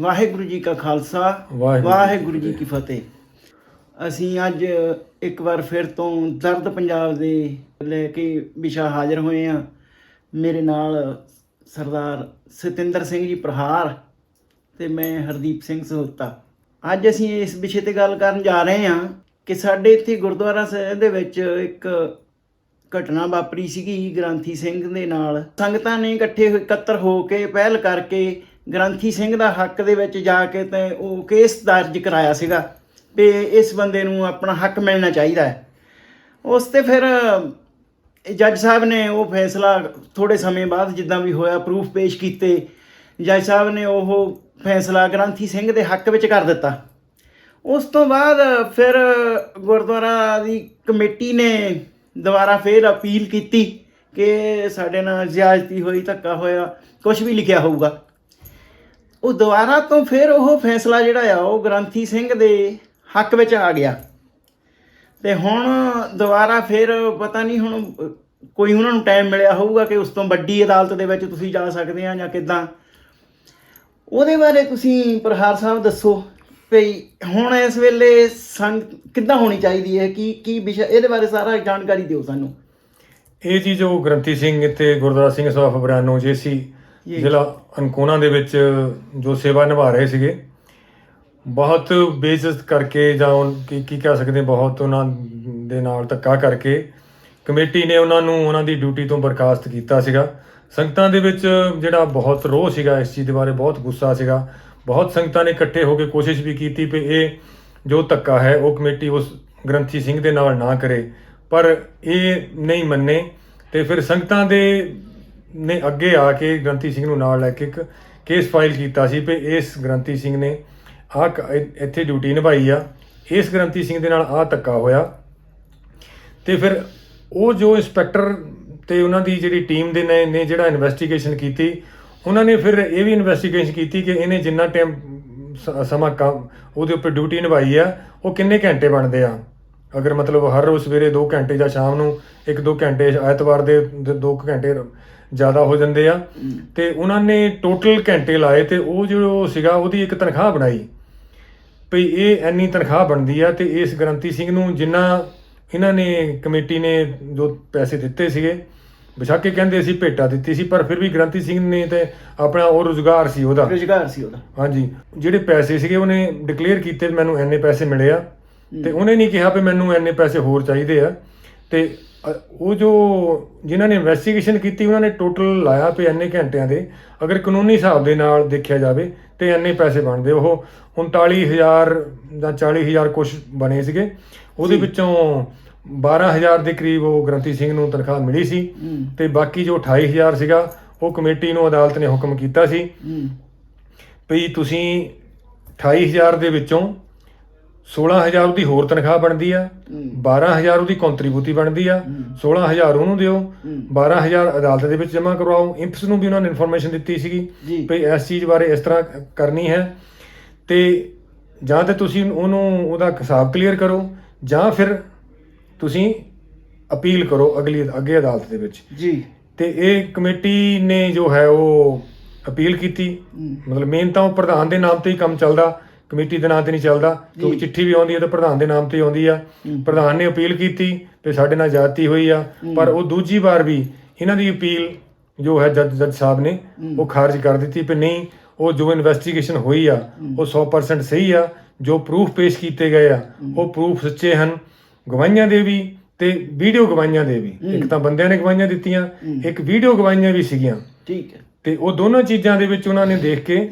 ਵਾਹਿਗੁਰੂ ਜੀ ਕਾ ਖਾਲਸਾ ਵਾਹਿਗੁਰੂ ਜੀ ਕੀ ਫਤਿਹ। ਅਸੀਂ ਅੱਜ ਇੱਕ ਵਾਰ ਫਿਰ ਤੋਂ ਦਰਦ ਪੰਜਾਬ ਦੇ ਲੈ ਕੇ ਵਿਸ਼ਾ ਹਾਜ਼ਰ ਹੋਏ ਆ ਮੇਰੇ ਨਾਲ ਸਰਦਾਰ ਸਤਿੰਦਰ ਸਿੰਘ ਜੀ ਪ੍ਰਹਾਰ ਤੇ ਮੈਂ ਹਰਦੀਪ ਸਿੰਘ ਸਹੋਤਾ। ਅੱਜ ਅਸੀਂ ਇਸ ਵਿਸ਼ੇ ਤੇ ਗੱਲ ਕਰਨ ਜਾ ਰਹੇ ਹਾਂ ਕਿ ਸਾਡੇ ਇੱਥੇ ਗੁਰਦੁਆਰਾ ਸਾਹਿਬ ਦੇ ਵਿੱਚ ਇੱਕ ਘਟਨਾ ਵਾਪਰੀ ਸੀਗੀ ਗ੍ਰੰਥੀ ਸਿੰਘ ਦੇ ਨਾਲ। ਸੰਗਤਾਂ ਨੇ ਇਕੱਠੇ ਹੋਏ ਇਕੱਤਰ ਹੋ ਕੇ ਪਹਿਲ ਕਰਕੇ ਗ੍ਰੰਥੀ ਸਿੰਘ ਦਾ ਹੱਕ ਦੇ ਵਿੱਚ ਜਾ ਕੇ ਤੇ ਉਹ ਕੇਸ ਦਰਜ ਕਰਾਇਆ ਸੀਗਾ ਵੀ ਇਸ ਬੰਦੇ ਨੂੰ ਆਪਣਾ ਹੱਕ ਮਿਲਣਾ ਚਾਹੀਦਾ ਹੈ। ਉਸ ਤੇ ਫਿਰ ਜੱਜ ਸਾਹਿਬ ਨੇ ਉਹ ਫੈਸਲਾ ਥੋੜੇ ਸਮੇਂ ਬਾਅਦ ਜਿੱਦਾਂ ਵੀ ਹੋਇਆ ਪ੍ਰੂਫ ਪੇਸ਼ ਕੀਤੇ, ਜੱਜ ਸਾਹਿਬ ਨੇ ਉਹ ਫੈਸਲਾ ਗ੍ਰੰਥੀ ਸਿੰਘ ਦੇ ਹੱਕ ਵਿੱਚ ਕਰ ਦਿੱਤਾ। ਉਸ ਤੋਂ ਬਾਅਦ ਫਿਰ ਗੁਰਦੁਆਰਾ ਦੀ ਕਮੇਟੀ ਨੇ ਦੁਬਾਰਾ ਫਿਰ ਅਪੀਲ ਕੀਤੀ ਕਿ ਸਾਡੇ ਨਾਲ ਜ਼ਿਆਦਤੀ ਹੋਈ ਧੱਕਾ ਹੋਇਆ ਕੁਝ ਵੀ ਲਿਖਿਆ ਹੋਊਗਾ। ਉਹ ਦੁਬਾਰਾ ਤੋਂ ਫਿਰ ਉਹ ਫੈਸਲਾ ਜਿਹੜਾ ਆ, ਉਹ ਗ੍ਰੰਥੀ ਸਿੰਘ ਦੇ ਹੱਕ ਵਿੱਚ ਆ ਗਿਆ। ਤੇ ਹੁਣ ਦੁਬਾਰਾ ਫਿਰ ਪਤਾ ਨਹੀਂ ਹੁਣ ਕੋਈ ਉਹਨਾਂ ਨੂੰ ਟਾਈਮ ਮਿਲਿਆ ਹੋਊਗਾ ਕਿ ਉਸ ਤੋਂ ਵੱਡੀ ਅਦਾਲਤ ਦੇ ਵਿੱਚ ਤੁਸੀਂ ਜਾ ਸਕਦੇ ਆ ਜਾਂ ਕਿਦਾਂ। ਉਹਦੇ ਬਾਰੇ ਤੁਸੀਂ ਪ੍ਰਹਾਰ ਸਾਹਿਬ ਦੱਸੋ ਵੀ ਹੁਣ ਇਸ ਵੇਲੇ ਸੰਗ ਕਿੱਦਾਂ ਹੋਣੀ ਚਾਹੀਦੀ ਹੈ? ਕੀ ਕੀ ਵਿਸ਼ਾ, ਇਹਦੇ ਬਾਰੇ ਸਾਰਾ ਜਾਣਕਾਰੀ ਦਿਓ ਸਾਨੂੰ। ਇਹ ਜੀ ਜੋ ਗ੍ਰੰਥੀ ਸਿੰਘ ਇੱਥੇ ਗੁਰਦਾਸ ਸਿੰਘ ਸਭਾ ਫਬਰਾਨੋ ਜੇ ਸੀ। ਜ਼ਿਲ੍ਹਾ ਅਨਕੋਨਾ ਦੇ ਵਿੱਚ ਜੋ ਸੇਵਾ ਨਿਭਾ ਰਹੇ ਸੀਗੇ, ਬਹੁਤ ਬੇਇੱਜ਼ਤ ਕਰਕੇ ਜਾਂ ਉਹ ਕੀ ਕੀ ਕਹਿ ਸਕਦੇ, ਬਹੁਤ ਉਹਨਾਂ ਦੇ ਨਾਲ ਧੱਕਾ ਕਰਕੇ ਕਮੇਟੀ ਨੇ ਉਹਨਾਂ ਨੂੰ ਉਹਨਾਂ ਦੀ ਡਿਊਟੀ ਤੋਂ ਬਰਖਾਸਤ ਕੀਤਾ ਸੀਗਾ। ਸੰਗਤਾਂ ਦੇ ਵਿੱਚ ਜਿਹੜਾ ਬਹੁਤ ਰੋਹ ਸੀਗਾ ਇਸ ਚੀਜ਼ ਦੇ ਬਾਰੇ, ਬਹੁਤ ਗੁੱਸਾ ਸੀਗਾ। ਬਹੁਤ ਸੰਗਤਾਂ ਨੇ ਇਕੱਠੇ ਹੋ ਕੇ ਕੋਸ਼ਿਸ਼ ਵੀ ਕੀਤੀ ਕਿ ਇਹ ਜੋ ਧੱਕਾ ਹੈ, ਉਹ ਕਮੇਟੀ ਉਸ ਗ੍ਰੰਥੀ ਸਿੰਘ ਦੇ ਨਾਲ ਨਾ ਕਰੇ। ਪਰ ਇਹ ਨਹੀਂ ਮੰਨੇ ਤੇ ਫਿਰ ਸੰਗਤਾਂ ਦੇ ਨੇ ਅੱਗੇ ਆ ਕੇ ਗ੍ਰੰਥੀ ਸਿੰਘ ਨੂੰ ਨਾਲ ਲੈ ਕੇ ਇੱਕ ਕੇਸ ਫਾਈਲ ਕੀਤਾ ਸੀ ਕਿ ਇਸ ਗ੍ਰੰਥੀ ਸਿੰਘ ਨੇ ਆ ਇੱਥੇ ਡਿਊਟੀ ਨਿਭਾਈ ਆ। ਇਸ ਗ੍ਰੰਥੀ ਸਿੰਘ ਦੇ ਨਾਲ ਆ ਧੱਕਾ ਹੋਇਆ। ਤੇ ਫਿਰ ਉਹ ਜੋ ਇੰਸਪੈਕਟਰ ਤੇ ਉਹਨਾਂ ਦੀ ਜਿਹੜੀ ਟੀਮ ਦੇ ਨੇ ਨੇ ਜਿਹੜਾ ਇਨਵੈਸਟੀਗੇਸ਼ਨ ਕੀਤੀ, ਉਹਨਾਂ ਨੇ ਫਿਰ ਇਹ ਵੀ ਇਨਵੈਸਟੀਗੇਸ਼ਨ ਕੀਤੀ ਕਿ ਇਹਨੇ ਜਿੰਨਾ ਟਾਈਮ ਸਮਾਂ ਕੰਮ ਉਹਦੇ ਉੱਪਰ ਡਿਊਟੀ ਨਿਭਾਈ ਆ, ਉਹ ਕਿੰਨੇ ਘੰਟੇ ਬਣਦੇ ਆ? ਅਗਰ ਮਤਲਬ ਹਰ ਰੋਜ਼ ਸਵੇਰੇ 2 ਘੰਟੇ ਜਾਂ ਸ਼ਾਮ ਨੂੰ 1-2 ਘੰਟੇ, ਐਤਵਾਰ ਦੇ 2 ਘੰਟੇ ਜ਼ਿਆਦਾ ਹੋ ਜਾਂਦੇ ਆ। ਤੇ ਉਹਨਾਂ ਨੇ ਟੋਟਲ ਘੰਟੇ ਲਾਏ ਤੇ ਉਹ ਜੋ ਸੀਗਾ ਉਹਦੀ ਇੱਕ ਤਨਖਾਹ ਬਣਾਈ। ਭਈ ਇਹ ਇੰਨੀ ਤਨਖਾਹ ਬਣਦੀ ਆ ਤੇ ਇਸ ਗਰੰਤੀ ਸਿੰਘ ਨੂੰ ਜਿੰਨਾ ਇਹਨਾਂ ਨੇ ਕਮੇਟੀ ਨੇ ਜੋ ਪੈਸੇ ਦਿੱਤੇ ਸੀਗੇ ਬਿਸ਼ੱਕ ਇਹ ਕਹਿੰਦੇ ਅਸੀਂ ਭੇਟਾ ਦਿੱਤੀ ਸੀ ਪਰ ਫਿਰ ਵੀ ਗਰੰਤੀ ਸਿੰਘ ਨੇ ਤੇ ਆਪਣਾ ਉਹ ਰੁਜ਼ਗਾਰ ਸੀ ਉਹਦਾ। ਰੁਜ਼ਗਾਰ ਸੀ ਉਹਦਾ। ਹਾਂਜੀ। ਜਿਹੜੇ ਪੈਸੇ ਸੀਗੇ ਉਹਨੇ ਡਿਕਲੇਅਰ ਕੀਤੇ ਮੈਨੂੰ ਇੰਨੇ ਪੈਸੇ ਮਿਲੇ ਆ। ਤੇ ਉਹਨੇ ਨਹੀਂ ਕਿਹਾ ਵੀ ਮੈਨੂੰ ਇੰਨੇ ਪੈਸੇ ਹੋਰ ਚਾਹੀਦੇ ਆ। ਤੇ ਉਹ ਜੋ ਜਿਨ੍ਹਾਂ ਨੇ ਇਨਵੈਸਟੀਗੇਸ਼ਨ ਕੀਤੀ ਉਹਨਾਂ ਨੇ ਟੋਟਲ ਲਾਇਆ ਵੀ ਇੰਨੇ ਘੰਟਿਆਂ ਦੇ। ਅਗਰ ਕਾਨੂੰਨੀ ਹਿਸਾਬ ਦੇ ਨਾਲ ਦੇਖਿਆ ਜਾਵੇ ਤੇ ਇੰਨੇ ਪੈਸੇ ਬਣਦੇ। ਉਹ 39000 ਜਾਂ 40000 ਕੁਝ ਬਣੇ ਸੀਗੇ। ਉਹਦੇ ਵਿੱਚੋਂ 12000 ਦੇ ਕਰੀਬ ਉਹ ਗ੍ਰੰਥੀ ਸਿੰਘ ਨੂੰ ਤਨਖਾਹ ਮਿਲੀ ਸੀ ਤੇ ਬਾਕੀ ਜੋ 28000 ਸੀਗਾ ਉਹ ਕਮੇਟੀ ਨੂੰ ਅਦਾਲਤ ਨੇ ਹੁਕਮ ਕੀਤਾ ਸੀ ਵੀ ਤੁਸੀਂ 28000 ਦੇ ਵਿੱਚੋਂ 16000 ਉਹਦੀ ਹੋਰ ਤਨਖਾਹ ਬਣਦੀ ਆ ਹੂੰ। 12000 ਉਹਦੀ ਕੰਟਰੀਬਿਊਟੀ ਬਣਦੀ ਆ 16000 ਉਹਨੂੰ ਦਿਓ ਹੂੰ। 12000 ਅਦਾਲਤ ਦੇ ਵਿੱਚ ਜਮ੍ਹਾਂ ਕਰਵਾਓ। ਇੰਪਸ ਨੂੰ ਵੀ ਉਹਨਾਂ ਨੇ ਇਨਫੋਰਮੇਸ਼ਨ ਦਿੱਤੀ ਸੀਗੀ ਵੀ ਇਸ ਚੀਜ਼ ਬਾਰੇ ਇਸ ਤਰ੍ਹਾਂ ਕਰਨੀ ਹੈ। ਤੇ ਜਾਂ ਤੇ ਤੁਸੀਂ ਉਹਨੂੰ ਉਹਦਾ ਹਿਸਾਬ ਕਲੀਅਰ ਕਰੋ ਜਾਂ ਫਿਰ ਤੁਸੀਂ ਅਪੀਲ ਕਰੋ ਅਗਲੀ ਅੱਗੇ ਅਦਾਲਤ ਦੇ ਵਿੱਚ। ਜੀ। ਤੇ ਇਹ ਕਮੇਟੀ ਨੇ ਜੋ ਹੈ ਉਹ ਅਪੀਲ ਕੀਤੀ। ਮਤਲਬ ਮੇਨ ਤਾਂ ਉਹ ਪ੍ਰਧਾਨ ਦੇ ਨਾਮ ਤੇ ਹੀ ਕੰਮ ਚੱਲਦਾ। ਕਮੇਟੀ ਦੇ ਨਾਮ ਤੇ ਨਹੀਂ ਚੱਲਦਾ ਕਿਉਂਕਿ। ਚਿੱਠੀ ਵੀ ਆਉਂਦੀ ਹੈ ਤਾਂ ਪ੍ਰਧਾਨ ਦੇ ਨਾਮ ਤੇ ਆਉਂਦੀ ਆ। ਪ੍ਰਧਾਨ ਨੇ ਅਪੀਲ ਕੀਤੀ ਤੇ ਸਾਡੇ ਨਾਲ ਜਾਤੀ ਹੋਈ ਆ ਪਰ ਉਹ ਦੂਜੀ ਵਾਰ ਵੀ ਇਹਨਾਂ ਦੀ ਅਪੀਲ ਜੋ ਹੈ ਜੱਜ ਜੱਜ ਸਾਹਿਬ ਨੇ ਉਹ ਖਾਰਜ ਕਰ ਦਿੱਤੀ ਕਿ ਨਹੀਂ ਉਹ ਜੋ ਇਨਵੈਸਟੀਗੇਸ਼ਨ ਹੋਈ ਆ ਉਹ 100% ਸਹੀ ਆ ਜੋ ਪ੍ਰੂਫ ਪੇਸ਼ ਕੀਤੇ ਗਏ ਆ ਉਹ ਪ੍ਰੂਫ ਸੱਚੇ ਹਨ। ਗਵਾਹੀਆਂ ਦੇ ਵੀ ਤੇ ਵੀਡੀਓ ਗਵਾਹੀਆਂ ਦੇ ਵੀ। ਇੱਕ ਤਾਂ ਬੰਦਿਆਂ ਨੇ ਗਵਾਹੀਆਂ ਦਿੱਤੀਆਂ ਇੱਕ ਵੀਡੀਓ ਗਵਾਹੀਆਂ ਵੀ ਸੀਗੀਆਂ। ਠੀਕ ਹੈ। ਤੇ ਉਹ ਦੋਨੋਂ ਚੀਜ਼ਾਂ ਦੇ ਵਿੱਚ ਉਹਨਾਂ ਨੇ ਦੇਖ ਕੇ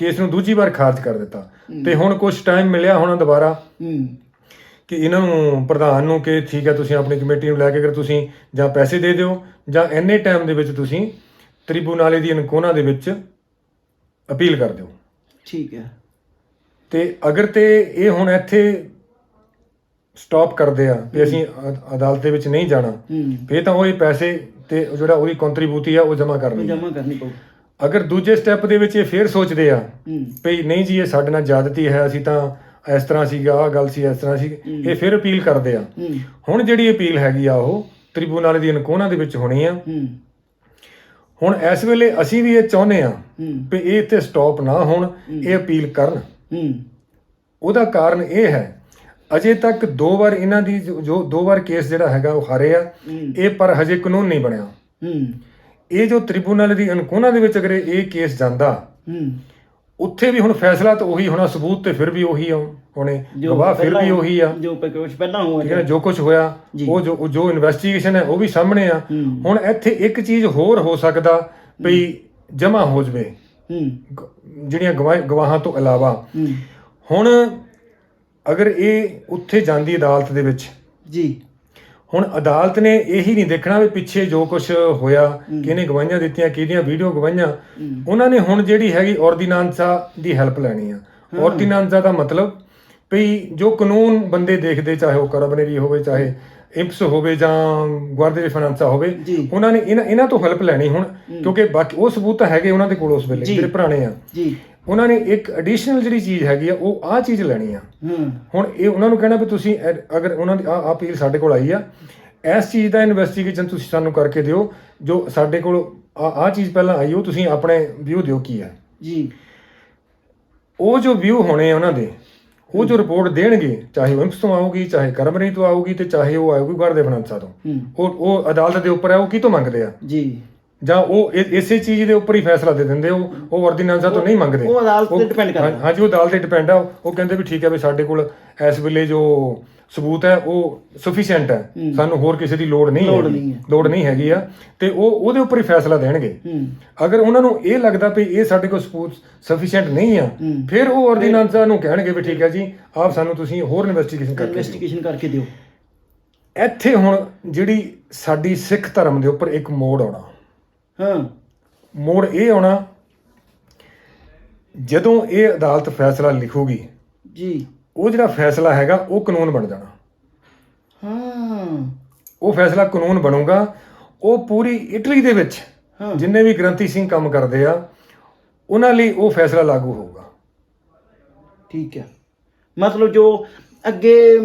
ਕੇਸ ਨੂੰ ਦੂਜੀ ਵਾਰ ਖਾਰਜ ਕਰ ਦਿੱਤਾ। ਤੇ ਹੁਣ ਕੁਝ ਟਾਈਮ ਮਿਲਿਆ ਹੁਣ ਦੁਬਾਰਾ ਕਿ ਇਹਨਾਂ ਨੂੰ ਪ੍ਰਧਾਨ ਨੂੰ ਕਿ ਠੀਕ ਹੈ ਤੁਸੀਂ ਆਪਣੀ ਕਮੇਟੀ ਨੂੰ ਲੈ ਕੇ ਅਗਰ ਤੁਸੀਂ ਜਾਂ ਪੈਸੇ ਦੇ ਦਿਓ ਜਾਂ ਇੰਨੇ ਟਾਈਮ ਦੇ ਵਿੱਚ ਤੁਸੀਂ ਟ੍ਰਿਬੂਨਾਲੇ ਦੀ ਅਨਕੋਨਾ ਦੇ ਵਿੱਚ ਅਪੀਲ ਕਰ ਦਿਓ। ਠੀਕ ਹੈ। ਤੇ ਅਗਰ ਤੇ ਇਹ ਹੁਣ ਇੱਥੇ ਸਟਾਪ ਕਰਦੇ ਆ ਕਿ ਅਸੀਂ ਅਦਾਲਤ ਦੇ ਵਿੱਚ ਨਹੀਂ ਜਾਣਾ ਫੇਰ ਤਾਂ ਉਹ ਇਹ ਪੈਸੇ ਤੇ ਜਿਹੜਾ ਉਹਦੀ ਕੰਟਰੀਬਿਊਟੀ ਆ ਉਹ ਜਮ੍ਹਾਂ ਕਰਨੀ। ਆ। ਜਮਾ ਕਰਨੀ ਪਊ। ਅਗਰ ਦੂਜੇ ਸਟੈਪ ਦੇ ਵਿੱਚ ਇਹ ਫੇਰ ਸੋਚਦੇ ਆ ਭਈ ਨਹੀਂ ਜੀ ਇਹ ਸਾਡੇ ਨਾਲ ਜ਼ਿਆਦਤੀ ਹੈ ਅਸੀਂ ਤਾਂ ਇਸ ਤਰ੍ਹਾਂ ਸੀਗਾ ਆਹ ਗੱਲ ਸੀ ਇਸ ਤਰ੍ਹਾਂ ਸੀ ਇਹ ਫਿਰ ਅਪੀਲ ਕਰਦੇ ਆ। ਹੁਣ ਜਿਹੜੀ ਅਪੀਲ ਹੈਗੀ ਆ ਉਹ ਟ੍ਰਿਬੂਨਲ ਦੀ ਅਨਕੋਨਾ ਦੇ ਵਿੱਚ ਹੋਣੀ ਆ। ਹੁਣ ਇਸ ਵੇਲੇ ਅਸੀਂ ਵੀ ਇਹ ਚਾਹੁੰਦੇ ਆ ਵੀ ਇਹ ਇੱਥੇ ਸਟਾਪ ਨਾ ਹੋਣ ਇਹ ਅਪੀਲ ਕਰਨ। ਉਹਦਾ ਕਾਰਨ ਇਹ ਹੈ ਅਜੇ ਤੱਕ ਦੋ ਵਾਰ ਇਹਨਾਂ ਦੀ ਜੋ ਦੋ ਵਾਰ ਕੇਸ ਜਿਹੜਾ ਹੈਗਾ ਉਹ ਹਾਰੇ ਆ। ਇਹ ਪਰ ਹਜੇ ਕਾਨੂੰਨ ਨਹੀਂ ਬਣਿਆ। ਹੂੰ। ਇਹ ਜੋ ਟ੍ਰਿਬਿਊਨਲ ਦੀ ਅਨਕੋਨਾ ਦੇ ਵਿੱਚ ਅਗਰ ਇਹ ਕੇਸ ਜਾਂਦਾ ਹੂੰ। ਉੱਥੇ ਵੀ ਹੁਣ ਫੈਸਲਾ ਤਾਂ ਉਹੀ ਹੋਣਾ ਸਬੂਤ ਤੇ ਫਿਰ ਵੀ ਉਹੀ ਹੋਣੇ ਗਵਾਹ ਫਿਰ ਵੀ ਉਹੀ ਆ। ਜੋ ਕੁਝ ਪਹਿਲਾਂ ਹੋਇਆ ਠੀਕ ਹੈ ਜੋ ਕੁਝ ਹੋਇਆ। ਉਹ ਜੋ ਜੋ ਇਨਵੈਸਟੀਗੇਸ਼ਨ ਹੈ ਉਹ ਵੀ ਸਾਹਮਣੇ ਆ। ਹੁਣ ਇੱਥੇ ਇੱਕ ਚੀਜ਼ ਹੋਰ ਹੋ ਸਕਦਾ ਵੀ ਜਮਾ ਹੋ ਜਵੇ। ਜਿਹੜੀਆਂ ਗਵਾਹ ਗਵਾਹਾਂ ਤੋਂ ਇਲਾਵਾ। ਹੁਣ ਅਗਰ ਇਹ ਉੱਥੇ ਜਾਂਦੀ ਅਦਾਲਤ ਦੇ ਵਿੱਚ ਜੀ। ਹੁਣ ਅਦਾਲਤ ਨੇ ਇਹੀ ਨਹੀਂ ਦੇਖਣਾ ਵੀ ਪਿੱਛੇ ਜੋ ਕੁਝ ਹੋਇਆ ਕਿਹਨੇ ਗਵਾਹੀਆਂ ਦਿੱਤੀਆਂ ਕਿਹਦੀਆਂ ਵੀਡੀਓ ਗਵਾਹੀਆਂ। ਉਹਨਾਂ ਨੇ ਹੁਣ ਜਿਹੜੀ ਹੈਗੀ ਆਰਡੀਨੈਂਸਾ ਦੀ ਹੈਲਪ ਲੈਣੀ ਆ। ਆਰਡੀਨੈਂਸਾ ਦਾ ਮਤਲਬ ਵੀ ਜੋ ਕਾਨੂੰਨ ਬੰਦੇ ਦੇਖਦੇ ਚਾਹੇ ਉਹ ਕਰਬਨਰੀ ਹੋਵੇ ਚਾਹੇ ਇੰਪਸ ਹੋਵੇ ਜਾਂ ਗੁਆਰਦੇ ਫਾਈਨਾਂਸਾ ਹੋਵੇ। ਉਹਨਾਂ ਨੇ ਇਹਨਾਂ ਇਹਨਾਂ ਤੋਂ ਹੈਲਪ ਲੈਣੀ ਹੁਣ ਕਿਉਂਕਿ ਬਾਕੀ ਉਹ ਸਬੂਤ ਹੈਗੇ ਉਹਨਾਂ ਦੇ ਕੋਲ ਉਸ ਵੇਲੇ। ਜਿਹੜੇ ਪੁਰਾਣੇ ਆ। ਜੀ। ਉਹਨਾਂ ਨੇ ਇੱਕ ਐਡੀਸ਼ਨਲ ਜਿਹੜੀ ਚੀਜ਼ ਹੈਗੀ ਆ ਉਹ ਆਹ ਚੀਜ਼ ਲੈਣੀ ਆ। ਹੁਣ ਇਹ ਉਹਨਾਂ ਨੂੰ ਕਹਿਣਾ ਵੀ ਤੁਸੀਂ ਐ- ਅਗਰ ਉਹਨਾਂ ਦੀ ਆ ਅਪੀਲ ਸਾਡੇ ਕੋਲ ਆਈ ਆ ਇਸ ਚੀਜ਼ ਦਾ ਇਨਵੈਸਟੀਗੇਸ਼ਨ ਤੁਸੀਂ ਸਾਨੂੰ ਕਰਕੇ ਦਿਓ ਜੋ ਸਾਡੇ ਕੋਲ ਆ ਆਹ ਚੀਜ਼ ਪਹਿਲਾਂ ਆਈ ਉਹ ਤੁਸੀਂ ਆਪਣੇ ਵਿਊ ਦਿਓ ਕੀ ਹੈ ਜੀ। ਉਹ ਜੋ ਵਿਊ ਹੋਣੇ ਆ ਉਹਨਾਂ ਦੇ ਉਹ ਜੋ ਰਿਪੋਰਟ ਦੇਣਗੇ ਚਾਹੇ ਉਹ ਇੰਪਸ ਤੋਂ ਆਊਗੀ ਚਾਹੇ ਕਰਮਰੀ ਤੋਂ ਆਊਗੀ ਤੇ ਚਾਹੇ ਉਹ ਆਊਗੀ ਗੁਰਦੇ ਫਨਾਂਸਾ ਤੋਂ ਹੂੰ। ਉਹ ਉਹ ਅਦਾਲਤ ਦੇ ਉੱਪਰ ਹੈ ਉਹ ਕੀ ਤੋਂ ਮੰਗਦੇ ਆ? ਜੀ। ਜਾਂ ਉਹ ਇ- ਇਸੇ ਚੀਜ਼ ਦੇ ਉੱਪਰ ਹੀ ਫੈਸਲਾ ਦੇ ਦਿੰਦੇ ਉਹ ਉਹ ਆਰਡੀਨੈਂਸਾਂ ਤੋਂ ਨਹੀਂ ਮੰਗਦੇ ਉਹ ਅਦਾਲਤ ਤੇ depend ਕਰਦਾ। ਹਾਂ- ਹਾਂਜੀ ਉਹ ਅਦਾਲਤ ਤੇ ਡਿਪੈਂਡ ਆ ਉਹ ਕਹਿੰਦੇ ਵੀ ਠੀਕ ਹੈ ਵੀ ਸਾਡੇ ਕੋਲ ਇਸ ਵੇਲੇ ਜੋ ਸਬੂਤ ਹੈ ਉਹ ਸਫੀਸ਼ੀਐਂਟ ਹੈ। ਸਾਨੂੰ ਹੋਰ ਕਿਸੇ ਦੀ ਲੋੜ ਨਹੀਂ ਲੋੜ ਹੈਗੀ। ਹੈ। ਲੋੜ ਨਹੀਂ ਹੈਗੀ ਆ ਤੇ ਉਹ ਉਹਦੇ ਉੱਪਰ ਹੀ ਫੈਸਲਾ ਦੇਣਗੇ ਹੂੰ ਅਗਰ ਉਹਨਾਂ ਨੂੰ ਇਹ ਲੱਗਦਾ ਵੀ ਇਹ ਸਾਡੇ ਕੋਲ ਸਬੂਤ ਸਫੀਸ਼ੀਐਂਟ ਨਹੀਂ ਆ ਹੂੰ। ਫਿਰ ਉਹ ਆਰਡੀਨੈਂਸਾਂ ਨੂੰ ਕਹਿਣਗੇ ਵੀ ਠੀਕ ਹੈ ਜੀ ਆਪ ਸਾਨੂੰ ਤੁਸੀਂ ਹੋਰ ਇਨਵੈਸਟੀਗੇਸ਼ਨ ਕਰਕੇ ਦਿਓ। ਇਨਵੈਸਟੀਗੇਸ਼ਨ ਕਰਕੇ ਦਿਓ ਇੱਥੇ ਹੁਣ ਜਿਹੜੀ ਸਾਡੀ ਸਿੱਖ ਧਰਮ ਦੇ ਉੱਪਰ ਇੱਕ ਮੋੜ ਆਉਣਾ ਹਾਂ। ਮੋੜ ਇਹ ਆਉਣਾ ਜਦੋਂ ਇਹ ਅਦਾਲਤ ਫੈਸਲਾ ਲਿਖੂਗੀ ਜੀ। ਉਹ ਜਿਹੜਾ ਫੈਸਲਾ ਹੈਗਾ ਉਹ ਕਾਨੂੰਨ ਬਣ ਜਾਣਾ। ਹਾਂ। ਉਹ ਫੈਸਲਾ ਕਾਨੂੰਨ ਬਣੂਗਾ ਉਹ ਪੂਰੀ ਇਟਲੀ ਦੇ ਵਿੱਚ ਹਾਂ। ਜਿੰਨੇ ਵੀ ਗ੍ਰੰਥੀ ਸਿੰਘ ਕੰਮ ਕਰਦੇ ਆ ਉਹਨਾਂ ਲਈ ਉਹ ਫੈਸਲਾ ਲਾਗੂ ਹੋਊਗਾ। ਠੀਕ ਹੈ। ਮਤਲਬ ਜੋ ਅੱਗੇ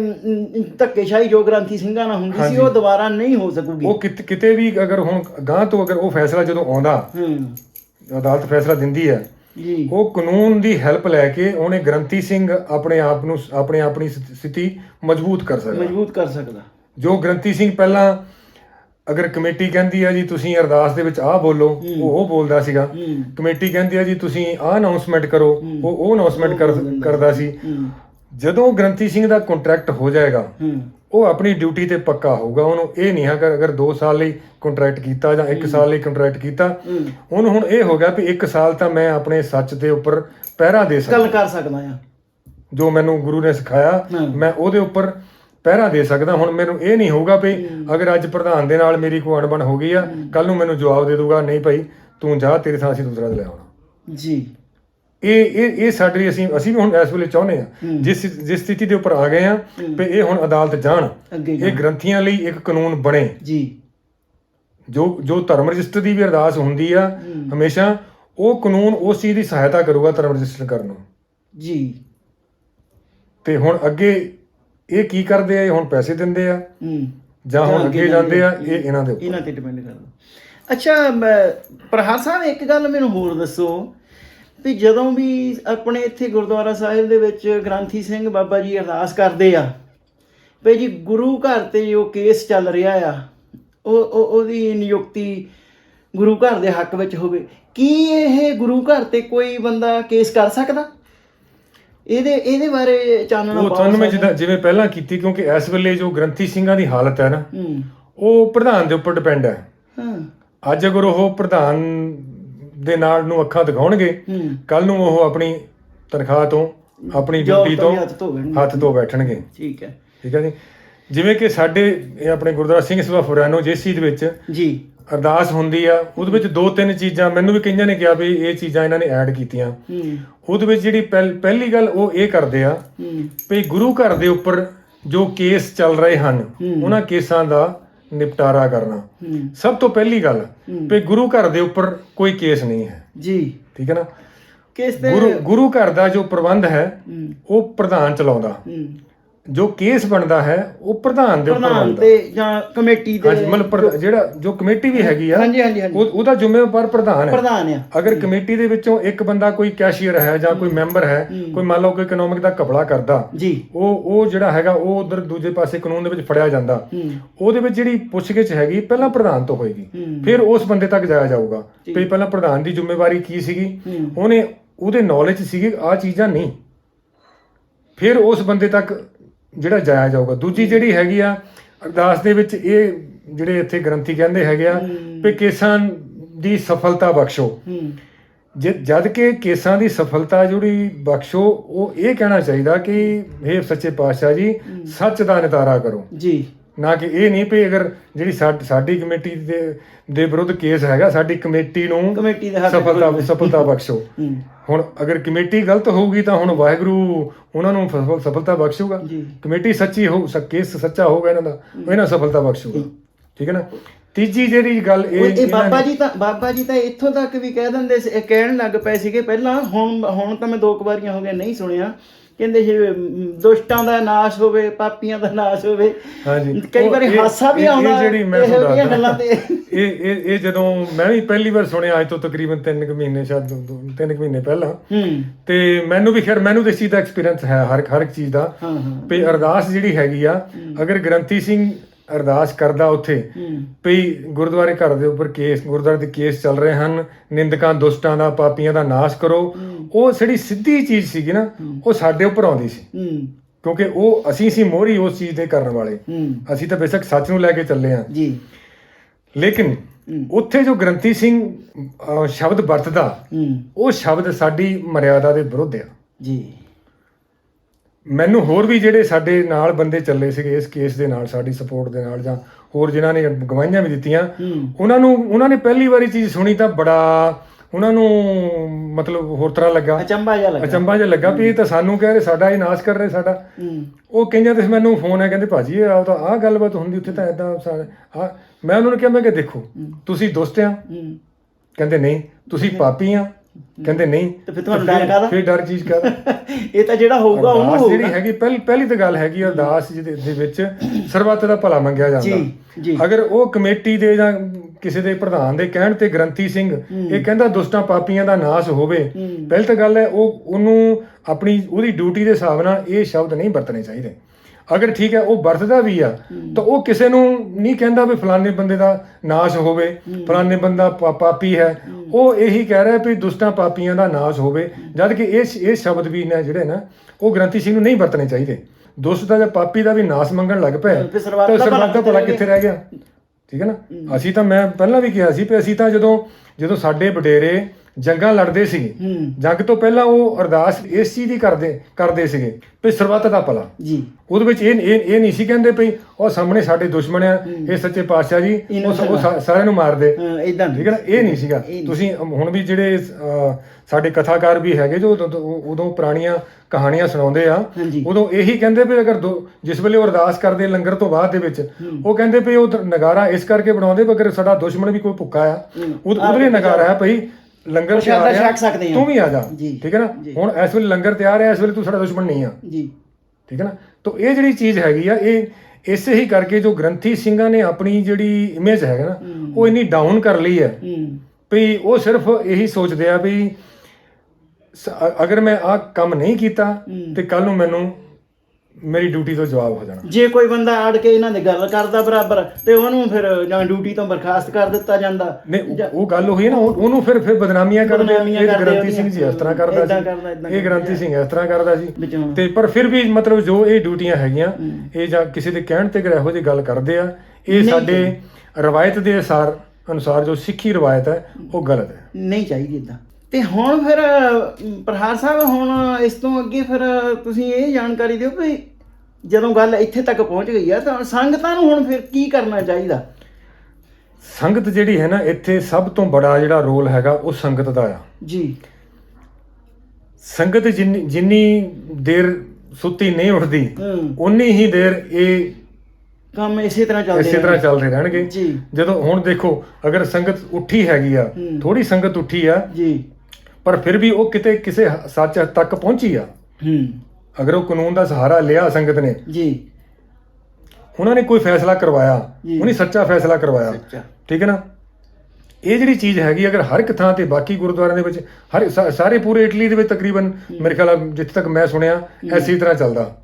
ਧੱਕੇਸ਼ਾਹੀ ਜੋ ਗ੍ਰਾਂਥੀ ਸਿੰਘਾਂ ਨਾਲ ਹੁੰਦੀ ਸੀ। ਉਹ ਦੁਬਾਰਾ ਨਹੀਂ ਹੋ ਸਕੂਗੀ। ਉਹ ਕਿਤ- ਕਿਤੇ ਵੀ ਅਗਰ ਹੁਣ ਗਾਂ ਤੋਂ ਅਗਰ ਉਹ ਫੈਸਲਾ ਜਦੋਂ ਆਉਂਦਾ ਹੂੰ। ਅਦਾਲਤ ਫੈਸਲਾ ਦਿੰਦੀ ਹੈ ਜੀ। ਉਹ ਕਾਨੂੰਨ ਦੀ ਹੈਲਪ ਲੈ ਕੇ ਉਹਨੇ ਗ੍ਰੰਥੀ ਸਿੰਘ ਆਪਣੇ ਆਪ ਨੂੰ ਆਪਣੇ ਆਪਣੀ ਸਥਿ- ਸਥਿਤੀ ਮਜ਼ਬੂਤ ਕਰ ਸਕਦਾ। ਮਜ਼ਬੂਤ ਕਰ ਸਕਦਾ। ਜੋ ਗ੍ਰੰਥੀ ਸਿੰਘ ਪਹਿਲਾਂ ਅਗਰ ਕਮੇਟੀ ਕਹਿੰਦੀ ਹੈ ਜੀ ਤੁਸੀਂ ਅਰਦਾਸ ਦੇ ਵਿੱਚ ਆਹ ਬੋਲੋ। ਉਹ ਉਹ ਬੋਲਦਾ ਸੀਗਾ। ਕਮੇਟੀ ਕਹਿੰਦੀ ਹੈ ਜੀ ਤੁਸੀਂ ਆਹ ਅਨਾਉਂਸਮੈਂਟ ਕਰੋ। ਉਹ ਉਹ ਅਨਾਉਂਸਮੈਂਟ। ਕਰਦਾ ਸੀ। ਜਦੋਂ ਗ੍ਰੰਥੀ ਸਿੰਘ ਦਾ ਕੰਟਰੈਕਟ ਹੋ ਜਾਏਗਾ ਉਹ ਆਪਣੀ ਡਿਊਟੀ ਤੇ ਪੱਕਾ ਹੋਊਗਾ। ਉਹਨੂੰ ਇਹ ਨਹੀਂ ਹੈ ਕਿ ਅਗਰ 2 ਸਾਲ ਲਈ ਕੰਟਰੈਕਟ ਕੀਤਾ ਜਾਂ 1 ਸਾਲ ਲਈ ਕੰਟਰੈਕਟ ਕੀਤਾ ਉਹਨੂੰ ਹੁਣ ਇਹ ਹੋ ਗਿਆ ਵੀ 1 ਸਾਲ ਤਾਂ ਮੈਂ ਆਪਣੇ ਸੱਚ ਦੇ ਉੱਪਰ ਪਹਿਰਾ ਦੇ ਸਕਦਾ। ਗੱਲ ਕਰ ਸਕਦਾ ਆ ਜੋ ਮੈਨੂੰ ਗੁਰੂ ਨੇ ਸਿਖਾਇਆ। ਮੈਂ ਉਹਦੇ ਉੱਪਰ ਪਹਿਰਾ ਦੇ ਸਕਦਾ। ਹੁਣ ਮੈਨੂੰ ਇਹ ਨਹੀਂ ਹੋਊਗਾ ਵੀ ਅਗਰ ਅੱਜ ਪ੍ਰਧਾਨ ਦੇ ਨਾਲ ਮੇਰੀ ਕੋਈ ਅਣਬਣ ਹੋ ਗਈ ਆ ਕੱਲ ਨੂੰ ਮੈਨੂੰ ਜਵਾਬ ਦੇ ਦੂਗਾ ਨਹੀਂ ਭਾਈ ਤੂੰ ਜਾ ਤੇਰੇ ਥਾਂ ਅਸੀਂ ਦੂਸਰਾ ਲੈ ਆਉਣਾ। ਜੀ। ਇਹ ਇਹ ਇਹ ਸਾਡੇ ਅਸੀਂ ਅਸੀਂ ਵੀ ਹੁਣ ਇਸ ਵੇਲੇ ਚਾਹੁੰਦੇ ਆ। ਜਿਸ ਜਿਸ ਸਥਿਤੀ ਦੇ ਉੱਪਰ ਆ ਗਏ ਆ ਵੀ ਇਹ ਹੁਣ ਅਦਾਲਤ ਜਾਣ। ਇਹ ਗ੍ਰੰਥੀਆਂ ਲਈ ਇੱਕ ਕਾਨੂੰਨ ਬਣੇ। ਜੀ। ਜੋ ਜੋ ਧਰਮ ਰਜਿਸਟਰ ਦੀ ਵੀ ਅਰਦਾਸ ਹੁੰਦੀ ਆ। ਹਮੇਸ਼ਾ ਉਹ ਕਾਨੂੰਨ ਉਸ ਚੀਜ਼ ਦੀ ਸਹਾਇਤਾ ਕਰੂਗਾ ਧਰਮ ਰਜਿਸਟਰ ਕਰਨ ਨੂੰ। ਜੀ। ਤੇ ਹੁਣ ਅੱਗੇ ਇਹ ਕੀ ਕਰਦੇ ਆ ਇਹ ਹੁਣ ਪੈਸੇ ਦਿੰਦੇ ਆ ਜਾਂ ਹੁਣ ਅੱਗੇ ਜਾਂਦੇ ਆ ਇਹ ਇਹਨਾਂ ਦੇ ਉੱਪਰ। ਇਹਨਾਂ ਤੇ ਡਿਪੈਂਡ ਕਰਦਾ। ਅੱਛਾ ਪ੍ਰਹਾਰ ਸਾਹਿਬ ਇੱਕ ਗੱਲ ਮੈਨੂੰ ਹੋਰ ਦੱਸੋ। ਵੀ ਜਦੋਂ ਵੀ ਆਪਣੇ ਇੱਥੇ ਗੁਰਦੁਆਰਾ ਸਾਹਿਬ ਦੇ ਵਿੱਚ ਗ੍ਰੰਥੀ ਸਿੰਘ ਬਾਬਾ ਜੀ ਅਰਦਾਸ ਕਰਦੇ ਆ ਵੀ ਜੀ ਗੁਰੂ ਘਰ ਤੇ ਜੋ ਕੇਸ ਚੱਲ ਰਿਹਾ ਆ ਉਹ ਉਹ- ਉਹਦੀ ਨਿਯੁਕਤੀ ਗੁਰੂ ਘਰ ਦੇ ਹੱਕ ਵਿੱਚ ਹੋਵੇ ਕੀ ਇਹ ਗੁਰੂ ਘਰ ਤੇ ਕੋਈ ਬੰਦਾ ਕੇਸ ਕਰ ਸਕਦਾ? ਇਹਦੇ ਇਹਦੇ ਬਾਰੇ ਚਾਨਣਾ ਉਹ ਤੁਹਾਨੂੰ ਮੈਂ। ਜਿੱਦਾਂ ਜਿਵੇਂ ਪਹਿਲਾਂ ਕੀਤੀ ਕਿਉਂਕਿ ਇਸ ਵੇਲੇ ਜੋ ਗ੍ਰੰਥੀ ਸਿੰਘਾਂ ਦੀ ਹਾਲਤ ਹੈ ਨਾ ਉਹ ਪ੍ਰਧਾਨ ਦੇ ਉੱਪਰ ਡਿਪੈਂਡ ਹੈ। ਹਾਂ। ਅੱਜ ਅਗਰ ਉਹ ਪ੍ਰਧਾਨ ਦੇ ਨਾਲ ਨੂੰ ਅੱਖਾਂ ਦਿਖਾਉਣਗੇ ਹੂੰ। ਕੱਲ ਨੂੰ ਉਹ ਆਪਣੀ ਤਨਖਾਹ ਤੋਂ ਆਪਣੀ ਡਿਊਟੀ ਤੋਂ ਤੋਂ ਹੱਥ ਧੋ ਬੈਠਣਗੇ। ਹੱਥ ਧੋ ਬੈਠਣਗੇ। ਠੀਕ ਹੈ। ਠੀਕ ਹੈ ਜੀ? ਜਿਵੇਂ ਕਿ ਸਾਡੇ ਇਹ ਆਪਣੇ ਗੁਰਦੁਆਰਾ ਸਿੰਘ ਸਭਾ ਫੁਰਾਨੋ ਜੇਸੀ ਦੇ ਵਿੱਚ ਜੀ। ਅਰਦਾਸ ਹੁੰਦੀ ਆ ਉਹਦੇ ਵਿੱਚ ਦੋ ਤਿੰਨ ਚੀਜ਼ਾਂ ਮੈਨੂੰ ਵੀ ਕਈਆਂ ਨੇ ਕਿਹਾ ਵੀ ਇਹ ਚੀਜ਼ਾਂ ਇਹਨਾਂ ਨੇ ਐਡ ਕੀਤੀਆਂ। ਹੂੰ। ਉਹਦੇ ਵਿੱਚ ਜਿਹੜੀ ਪਹਿਲ- ਪਹਿਲੀ ਗੱਲ ਉਹ ਇਹ ਕਰਦੇ ਆ ਹੂੰ। ਵੀ ਗੁਰੂ ਘਰ ਦੇ ਉੱਪਰ ਜੋ ਕੇਸ ਚੱਲ ਰਹੇ ਹਨ ਹੂੰ। ਉਹਨਾਂ ਕੇਸਾਂ ਦਾ ਨਿਪਟਾਰਾ ਕਰਨਾ। ਹੂੰ। ਸਭ ਤੋਂ ਪਹਿਲੀ ਗੱਲ। ਵੀ ਗੁਰੂ ਘਰ ਦੇ ਉੱਪਰ ਕੋਈ ਕੇਸ ਨਹੀਂ ਹੈ। ਜੀ। ਠੀਕ ਹੈ ਨਾ? ਕਿਸ ਤੇ ਗੁਰੂ ਗੁਰੂ ਘਰ ਦਾ ਜੋ ਪ੍ਰਬੰਧ ਹੈ ਹੂੰ। ਉਹ ਪ੍ਰਧਾਨ ਚਲਾਉਂਦਾ। ਹੂੰ। ਜੋ ਕੇਸ ਬਣਦਾ ਹੈ ਉਹ ਪ੍ਰਧਾਨ ਦੇ ਉੱਪਰ ਪ੍ਰਧਾਨ ਬਣਦਾ। ਤੇ ਜਾਂ ਕਮੇਟੀ ਦੇ ਹਾਂਜੀ ਮਤਲਬ ਪ੍ਰਧ- ਜਿਹੜਾ ਜੋ ਕਮੇਟੀ ਵੀ ਹੈਗੀ ਆ ਹਾਂਜੀ ਹਾਂਜੀ ਹਾਂਜੀ। ਉਹ- ਉਹਦਾ ਜ਼ਿੰਮੇਵਾਰ ਪ੍ਰਧਾਨ ਹੈ। ਪ੍ਰਧਾਨ ਆ। ਅਗਰ ਕਮੇਟੀ ਦੇ ਵਿੱਚੋਂ ਇੱਕ ਬੰਦਾ ਕੋਈ ਕੈਸ਼ੀਅਰ ਹੈ ਜਾਂ ਕੋਈ ਮੈਂਬਰ ਹੈ ਕੋਈ ਮੰਨ ਲਓ ਕੋਈ ਇਕਨੋਮਿਕ ਦਾ ਘਪਲਾ ਕਰਦਾ ਜੀ। ਉਹ ਉਹ ਜਿਹੜਾ ਹੈਗਾ ਉਹ ਉਧਰ ਦੂਜੇ ਪਾਸੇ ਕਾਨੂੰਨ ਦੇ ਵਿੱਚ ਫੜਿਆ ਜਾਂਦਾ। ਹੂੰ। ਉਹਦੇ ਵਿੱਚ ਜਿਹੜੀ ਪੁੱਛਗਿੱਛ ਹੈਗੀ ਪਹਿਲਾਂ ਪ੍ਰਧਾਨ ਤੋਂ ਹੋਏਗੀ। ਹੂੰ। ਫਿਰ ਉਸ ਬੰਦੇ ਤੱਕ ਜਾਇਆ ਜਾਊਗਾ। ਵੀ ਪਹਿਲਾਂ ਪ੍ਰਧਾਨ ਦੀ ਜ਼ਿੰਮੇਵਾਰੀ ਕੀ ਸੀਗੀ? ਹੂੰ। ਉਹਨੇ ਉਹਦੇ ਨੌਲੇਜ ਸੀਗੀ ਆ ਚੀਜ਼ਾਂ ਨਹੀਂ। ਫਿਰ ਉਸ ਬੰਦੇ ਤੱਕ ਜਿਹੜਾ ਜਾਇਆ ਜਾਊਗਾ। ਦੂਜੀ ਜਿਹੜੀ ਹੈਗੀ ਆ ਅਰਦਾਸ ਦੇ ਵਿੱਚ ਇਹ ਜਿਹੜੇ ਇੱਥੇ ਗ੍ਰੰਥੀ ਕਹਿੰਦੇ ਹੈਗੇ ਆ ਵੀ ਕੇਸਾਂ ਦੀ ਸਫਲਤਾ ਬਖਸ਼ੋ। ਜਦ ਕਿ ਕੇਸਾਂ ਦੀ ਸਫਲਤਾ ਜਿਹੜੀ ਬਖਸ਼ੋ ਉਹ ਇਹ ਕਹਿਣਾ ਚਾਹੀਦਾ ਕਿ हे ਸੱਚੇ ਪਾਤਸ਼ਾਹ ਜੀ ਸੱਚ ਦਾ ਨਿਤਾਰਾ ਕਰੋ। ਜੀ। ਨਾ ਕਿ ਇਹ ਨਹੀਂ ਵੀ ਅਗਰ ਜਿਹੜੀ ਸਾਡ- ਕਮੇਟੀ ਦੇ ਦੇ ਵਿਰੁੱਧ ਕੇਸ ਹੈਗਾ ਸਾਡੀ ਕਮੇਟੀ ਨੂੰ ਕਮੇਟੀ ਦੇ ਹੱਥ ਸਫਲਤਾ ਸਫਲਤਾ ਬਖਸ਼ੋ। ਹੁਣ ਅਗਰ ਕਮੇਟੀ ਗਲਤ ਹੋਊਗੀ ਤਾਂ ਹੁਣ ਵਾਹਿਗੁਰੂ ਉਹਨਾਂ ਨੂੰ ਸਫਲ- ਸਫਲਤਾ ਬਖਸ਼ੂਗਾ। ਕਮੇਟੀ ਸੱਚੀ ਹੋ ਕੇਸ ਸੱਚਾ ਹੋਊਗਾ ਇਹਨਾਂ ਦਾ ਇਹਨਾਂ ਸਫਲਤਾ ਬਖਸ਼ੂਗਾ। ਠੀਕ ਹੈ ਨਾ? ਤੀਜੀ ਜਿਹੜੀ ਗੱਲ ਇਹ ਇਹ ਬਾਬਾ ਜੀ ਤਾਂ ਬਾਬਾ ਜੀ ਤਾਂ ਇੱਥੋਂ ਤੱਕ ਵੀ ਕਹਿ ਦਿੰਦੇ ਸੀ ਇਹ ਕਹਿਣ ਲੱਗ ਪਏ ਸੀਗੇ ਪਹਿਲਾਂ ਹੁਣ ਹੁਣ ਤਾਂ ਮੈਂ ਦੋ ਕੁ ਵਾਰੀਆਂ ਹੋ ਗਈਆਂ ਨਹੀਂ ਸੁਣਿਆ। ਕਹਿੰਦੇ ਅਮ, ਦੁਸ਼ਟਾਂ ਦਾ ਨਾਸ਼ ਹੋਵੇ ਪਾਪੀਆਂ ਦਾ ਨਾਸ਼ ਹੋਵੇ ਹਾਂਜੀ। ਕਈ ਵਾਰੀ ਹਾਸਾ ਵੀ ਆਉਂਦਾ ਇਹ ਜਿਹੜੀ ਮੈਂ ਇਹੋ ਤੁਹਾਨੂੰ ਗੱਲਾਂ ਤੇ। ਇਹ ਇਹ ਇਹ ਜਦੋਂ ਮੈਂ ਵੀ ਪਹਿਲੀ ਵਾਰ ਸੁਣਿਆ ਅੱਜ ਤੋਂ ਤਕਰੀਬਨ 3 ਮਹੀਨੇ ਸ਼ਾਇਦ 3 ਮਹੀਨੇ ਪਹਿਲਾਂ। ਹੂੰ। ਤੇ ਮੈਨੂੰ ਵੀ ਖੈਰ ਮੈਨੂੰ ਤਾਂ ਇਸ ਚੀਜ਼ ਦਾ ਐਕਸਪੀਰੀਅੰਸ ਹੈ ਹਰ ਹਰ ਇੱਕ ਚੀਜ਼ ਦਾ। ਹਾਂ ਹਾਂ। ਵੀ ਅਰਦਾਸ ਜਿਹੜੀ ਹੈਗੀ ਆ ਅਗਰ ਗ੍ਰੰਥੀ ਸਿੰਘ ਅਰਦਾਸ ਕਰਦਾ ਉੱਥੇ। ਵੀ ਗੁਰਦੁਆਰੇ ਘਰ ਦੇ ਉੱਪਰ ਕੇਸ ਗੁਰਦੁਆਰੇ ਦੇ ਕੇਸ ਚੱਲ ਰਹੇ ਹਨ ਨਿੰਦਕਾਂ ਦੁਸ਼ਟਾਂ ਦਾ ਪਾਪੀਆਂ ਦਾ ਨਾਸ਼ ਕਰੋ। ਉਹ ਜਿਹੜੀ ਸਿੱਧੀ ਚੀਜ਼ ਸੀਗੀ ਨਾ ਉਹ ਸਾਡੇ ਉੱਪਰ ਆਉਂਦੀ ਸੀ। ਕਿਉਂਕਿ ਉਹ ਅਸੀਂ ਸੀ ਮੋਹਰੀ ਉਸ ਚੀਜ਼ ਦੇ ਕਰਨ ਵਾਲੇ। ਅਸੀਂ ਤਾਂ ਬੇਸ਼ੱਕ ਸੱਚ ਨੂੰ ਲੈ ਕੇ ਚੱਲੇ ਆ ਜੀ। ਲੇਕਿਨ। ਉੱਥੇ ਜੋ ਗ੍ਰੰਥੀ ਸਿੰਘ ਸ਼ਬਦ ਵਰਤਦਾ ਉਹ ਸ਼ਬਦ ਸਾਡੀ ਮਰਿਆਦਾ ਦੇ ਵਿਰੁੱਧ ਆ। ਜੀ। ਮੈਨੂੰ ਹੋਰ ਵੀ ਜਿਹੜੇ ਸਾਡੇ ਨਾਲ ਬੰਦੇ ਚੱਲੇ ਸੀਗੇ ਇਸ ਕੇਸ ਦੇ ਨਾਲ ਸਾਡੀ ਸਪੋਰਟ ਦੇ ਨਾਲ ਜਾਂ ਹੋਰ ਜਿਨ੍ਹਾਂ ਨੇ ਗਵਾਹੀਆਂ ਵੀ ਦਿੱਤੀਆਂ ਉਹਨਾਂ ਨੂੰ ਉਹਨਾਂ ਨੇ ਪਹਿਲੀ ਵਾਰੀ ਚੀਜ਼ ਸੁਣੀ ਤਾਂ ਬੜਾ ਉਹਨਾਂ ਨੂੰ ਮਤਲਬ ਹੋਰ ਤਰ੍ਹਾਂ ਲੱਗਾ। ਅਚੰਭਾ ਜਿਹਾ ਲੱਗਾ। ਅਚੰਭਾ ਜਿਹਾ ਲੱਗਾ ਵੀ ਇਹ ਤਾਂ ਸਾਨੂੰ ਕਹਿ ਰਹੇ ਸਾਡਾ ਇਹ ਨਾਸ਼ ਕਰ ਰਹੇ ਸਾਡਾ। ਉਹ ਕਹਿੰਦੇ ਤੇ ਮੈਨੂੰ ਫੋਨ ਹੈ ਕਹਿੰਦੇ ਭਾਜੀ ਆ ਤਾਂ ਆਹ ਗੱਲਬਾਤ ਹੁੰਦੀ ਉੱਥੇ ਤਾਂ ਐਦਾਂ ਆ ਮੈਂ ਉਹਨਾਂ ਨੂੰ ਕਿਹਾ ਮੈਂ ਕਿ ਦੇਖੋ ਤੁਸੀਂ ਦੁਸ਼ਟ ਆ। ਕਹਿੰਦੇ ਨਹੀਂ ਤੁਸੀਂ ਪਾਪੀ ਆ। ਕਹਿੰਦੇ ਨਹੀਂ ਤੇ ਫਿਰ ਤੁਹਾਨੂੰ ਡਰ ਕਾਹਦਾ? ਫਿਰ ਡਰ ਚੀਜ਼ ਕਾਹਦਾ? ਇਹ ਤਾਂ ਜਿਹੜਾ ਹੋਊਗਾ ਉਹਨੂੰ ਹੋਊਗਾ ਜਿਹੜੀ ਹੈਗੀ ਪਹਿਲੀ ਪਹਿਲੀ ਤਾਂ ਗੱਲ ਹੈਗੀ ਅਰਦਾਸ ਜਿਹਦੇ ਦੇ ਵਿੱਚ ਸਰਬੱਤ ਦਾ ਭਲਾ ਮੰਗਿਆ ਜਾਂਦਾ। ਜੀ ਜੀ। ਅਗਰ ਉਹ ਕਮੇਟੀ ਦੇ ਜਾਂ ਕਿਸੇ ਦੇ ਪ੍ਰਧਾਨ ਦੇ ਕਹਿਣ ਤੇ ਗ੍ਰੰਥੀ ਸਿੰਘ ਇਹ ਕਹਿੰਦਾ ਦੁਸ਼ਟਾਂ ਪਾਪੀਆਂ ਦਾ ਨਾਸ਼ ਹੋਵੇ। ਪਹਿਲੀ ਤਾਂ ਗੱਲ ਹੈ ਉਹ ਉਹਨੂੰ ਆਪਣੀ ਉਹਦੀ ਡਿਊਟੀ ਦੇ ਹਿਸਾਬ ਨਾਲ ਇਹ ਸ਼ਬਦ ਨਹੀਂ ਵਰਤਣੇ ਚਾਹੀਦੇ। ਅਗਰ ਠੀਕ ਹੈ ਉਹ ਵਰਤਦਾ ਵੀ ਆ ਤਾਂ ਉਹ ਕਿਸੇ ਨੂੰ ਨਹੀਂ ਕਹਿੰਦਾ ਵੀ ਫਲਾਣੇ ਬੰਦੇ ਦਾ ਨਾਸ਼ ਹੋਵੇ ਫਲਾਣੇ ਬੰਦਾ ਪਾਪੀ ਹੈ। ਉਹ ਇਹੀ ਕਹਿ ਰਿਹਾ ਵੀ ਦੁਸ਼ਟਾਂ ਪਾਪੀਆਂ ਦਾ ਨਾਸ਼ ਹੋਵੇ ਜਦ ਕਿ ਇਹ ਇਹ ਸ਼ਬਦ ਵੀ ਨੇ ਜਿਹੜੇ ਨਾ ਉਹ ਗ੍ਰੰਥੀ ਸਿੰਘ ਨੂੰ ਨਹੀਂ ਵਰਤਣੇ ਚਾਹੀਦੇ। ਦੁਸ਼ਟ ਦਾ ਜਾਂ ਪਾਪੀ ਦਾ ਵੀ ਨਾਸ਼ ਮੰਗਣ ਲੱਗ ਪਿਆ ਤਾਂ ਸਰਬੱਤ ਦਾ ਭਲਾ ਕਿੱਥੇ ਰਹਿ ਗਿਆ? ਠੀਕ ਹੈ ਨਾ? ਅਸੀਂ ਤਾਂ ਮੈਂ ਪਹਿਲਾਂ ਵੀ ਕਿਹਾ ਸੀ ਕਿ ਅਸੀਂ ਤਾਂ ਜਦੋਂ ਜਦੋਂ ਸਾਡੇ ਵਡੇਰੇ ਜੰਗਾਂ ਲੜਦੇ ਸੀਗੇ ਜੰਗ ਤੋਂ ਪਹਿਲਾਂ ਉਹ ਅਰਦਾਸ ਇਸ ਚੀਜ਼ ਦੀ ਕਰਦੇ ਕਰਦੇ ਸੀਗੇ ਵੀ ਸਰਬੱਤ ਦਾ ਭਲਾ। ਜੀ। ਉਹਦੇ ਵਿੱਚ ਇਹ ਇਹ ਇਹ ਨਹੀਂ ਸੀ ਕਹਿੰਦੇ ਭਈ ਉਹ ਸਾਹਮਣੇ ਸਾਡੇ ਦੁਸ਼ਮਣ ਆ ਇਹ ਸੱਚੇ ਪਾਤਸ਼ਾਹ ਜੀ ਉਹ ਸਾਰਿਆਂ ਨੂੰ ਮਾਰ ਦੇ ਇਦਾਂ ਠੀਕ ਹੈ ਨਾ? ਇਹ ਨਹੀਂ ਸੀਗਾ। ਤੁਸੀਂ ਹੁਣ ਵੀ ਜਿਹੜੇ ਸਾਡੇ ਕਥਾਕਾਰ ਵੀ ਹੈਗੇ ਜੋ ਉਦੋਂ- ਪੁਰਾਣੀਆਂ ਕਹਾਣੀਆਂ ਸੁਣਾਉਂਦੇ ਆ ਉਦੋਂ ਇਹੀ ਕਹਿੰਦੇ ਵੀ ਅਗਰ ਜਿਸ ਵੇਲੇ ਉਹ ਅਰਦਾਸ ਕਰਦੇ ਲੰਗਰ ਤੋਂ ਬਾਅਦ ਦੇ ਵਿੱਚ ਉਹ ਕਹਿੰਦੇ ਵੀ ਉਹ ਨਗਾਰਾ ਇਸ ਕਰਕੇ ਬਣਾਉਂਦੇ ਵੀ ਅਗਰ ਸਾਡਾ ਦੁਸ਼ਮਣ ਵੀ ਕੋਈ ਭੁੱਖਾ ਆ ਉਹਦੇ ਲਈ ਨਗਾਰਾ ਹੈ ਭਈ ਲੰਗਰ ਆ ਪ੍ਰਸ਼ਾਦਾ ਰਿਹਾ ਛਕ ਸਕਦੇ ਆ। ਤੂੰ ਵੀ ਆ ਜਾ ਜੀ। ਠੀਕ ਹੈ ਨਾ ਜੀ। ਹੁਣ ਇਸ ਵੇਲੇ ਲੰਗਰ ਤਿਆਰ ਹੈ ਇਸ ਵੇਲੇ ਤੂੰ ਸਾਡਾ ਦੁਸ਼ਮਣ ਨਹੀਂ ਆ ਜੀ ਠੀਕ ਹੈ ਨਾ ਤਾਂ ਇਹ ਜਿਹੜੀ ਚੀਜ਼ ਹੈਗੀ ਆ ਇਹ ਇਸੇ ਹੀ ਕਰਕੇ ਜੋ ਗ੍ਰੰਥੀ ਸਿੰਘਾਂ ਨੇ ਆਪਣੀ ਜਿਹੜੀ ਇਮੇਜ ਹੈਗਾ ਨਾ ਉਹ ਇੰਨੀ ਡਾਊਨ ਕਰ ਲਈ ਹੈ ਹੂੰ ਵੀ ਉਹ ਸਿਰਫ ਇਹੀ ਸੋਚਦੇ ਆ ਵੀ ਸ- ਅ- ਅਗਰ ਮੈਂ ਆਹ ਕੰਮ ਨਹੀਂ ਕੀਤਾ। ਤੇ ਕੱਲ ਨੂੰ ਮੈਨੂੰ ਮੇਰੀ ਡਿਊਟੀ ਤੋਂ ਜਵਾਬ ਹੋ ਜਾਣਾ। ਜੇ ਕੋਈ ਬੰਦਾ ਆੜ ਕੇ ਇਹਨਾਂ ਦੇ ਗੱਲ ਕਰਦਾ ਬਰਾਬਰ ਤੇ ਉਹਨੂੰ ਫਿਰ ਜਾਂ ਡਿਊਟੀ ਤੋਂ ਬਰਖਾਸਤ ਕਰ ਦਿੱਤਾ ਜਾਂਦਾ। ਨਹੀਂ ਉਹ- ਉਹ ਗੱਲ ਹੋਈ ਹੈ ਨਾ ਉਹ- ਉਹਨੂੰ ਫਿਰ ਫਿਰ ਬਦਨਾਮੀਆਂ ਕਰਦੇ ਆ। ਬਦਨਾਮੀਆਂ ਇਹ ਕਰਦੇ ਗ੍ਰੰਥੀ ਸਿੰਘ ਜੀ ਇਸ ਤਰ੍ਹਾਂ ਕਰਦਾ ਏਦਾਂ ਕਰਦਾ, ਏਦਾਂ ਸੀ ਇਹ ਗ੍ਰੰਥੀ ਸਿੰਘ ਇਸ ਤਰ੍ਹਾਂ ਕਰਦਾ ਸੀ। ਵਿੱਚੋਂ ਤੇ ਪਰ ਫਿਰ ਵੀ ਮਤਲਬ ਜੋ ਇਹ ਡਿਊਟੀਆਂ ਹੈਗੀਆਂ ਇਹ ਜਾਂ ਕਿਸੇ ਦੇ ਕਹਿਣ ਤੇ ਇਹੋ ਜਿਹੀ ਗੱਲ ਕਰਦੇ ਆ ਇਹ ਸਾਡੇ ਰਵਾਇਤ ਦੇ ਅਨੁਸਾਰ ਅਨੁਸਾਰ ਜੋ ਸਿੱਖੀ ਰਵਾਇਤ ਹੈ ਉਹ ਗਲਤ ਹੈ। ਨਹੀਂ ਚਾਹੀਦੀ ਇਦਾਂ ਤੇ ਹੁਣ ਫਿਰ ਪ੍ਰਹਾਰ ਸਾਹਿਬ ਹੁਣ ਇਸ ਤੋਂ ਅੱਗੇ ਫਿਰ ਤੁਸੀਂ ਇਹ ਜਾਣਕਾਰੀ ਦਿਓ ਵੀ ਜਦੋਂ ਗੱਲ ਇੱਥੇ ਤੱਕ ਪਹੁੰਚ ਗਈ ਆ ਤਾਂ ਸੰਗਤਾਂ ਨੂੰ ਹੁਣ ਫਿਰ ਕੀ ਕਰਨਾ ਚਾਹੀਦਾ? ਸੰਗਤ ਜਿਹੜੀ ਹੈ ਨਾ ਇੱਥੇ ਸਭ ਤੋਂ ਬੜਾ ਜਿਹੜਾ ਰੋਲ ਹੈਗਾ ਉਹ ਸੰਗਤ ਦਾ ਆ। ਜੀ। ਸੰਗਤ ਜਿੰਨੀ ਜਿੰਨੀ ਦੇਰ ਸੁੱਤੀ ਨਹੀਂ ਉੱਠਦੀ ਉਨੀ ਹੀ ਦੇਰ ਇਹ ਕੰਮ ਇਸੇ ਤਰ੍ਹਾਂ ਚੱਲਦੇ ਇਸੇ ਤਰ੍ਹਾਂ ਚੱਲਦੇ ਰਹਿਣਗੇ। ਜੀ। ਜਦੋਂ ਹੁਣ ਦੇਖੋ ਅਗਰ ਸੰਗਤ ਉੱਠੀ ਹੈਗੀ ਆ। ਥੋੜੀ ਸੰਗਤ ਉੱਠੀ ਆ ਜੀ। ਪਰ ਫਿਰ ਵੀ ਉਹ ਕਿਤੇ ਕਿਸੇ ਹ- ਸੱਚ ਤੱਕ ਪਹੁੰਚੀ ਆ। ਹੂੰ। ਅਗਰ ਉਹ ਕਾਨੂੰਨ ਦਾ ਸਹਾਰਾ ਲਿਆ ਸੰਗਤ ਨੇ ਜੀ। ਉਹਨਾਂ ਨੇ ਕੋਈ ਫੈਸਲਾ ਕਰਵਾਇਆ ਜੀ। ਉਹਨੇ ਸੱਚਾ ਫੈਸਲਾ ਕਰਵਾਇਆ। ਸੱਚਾ। ਠੀਕ ਹੈ ਨਾ? ਇਹ ਜਿਹੜੀ ਚੀਜ਼ ਹੈਗੀ ਅਗਰ ਹਰ ਇੱਕ ਥਾਂ ਤੇ ਬਾਕੀ ਗੁਰਦੁਆਰਿਆਂ ਦੇ ਵਿੱਚ ਹਰ ਸਾ- ਸਾਰੇ ਪੂਰੇ ਇਟਲੀ ਦੇ ਵਿੱਚ ਤਕਰੀਬਨ ਮੇਰੇ ਖਿਆਲ ਜਿੱਥੇ ਤੱਕ ਮੈਂ ਸੁਣਿਆ ਐਸੀ ਤਰ੍ਹਾਂ ਚੱਲਦਾ।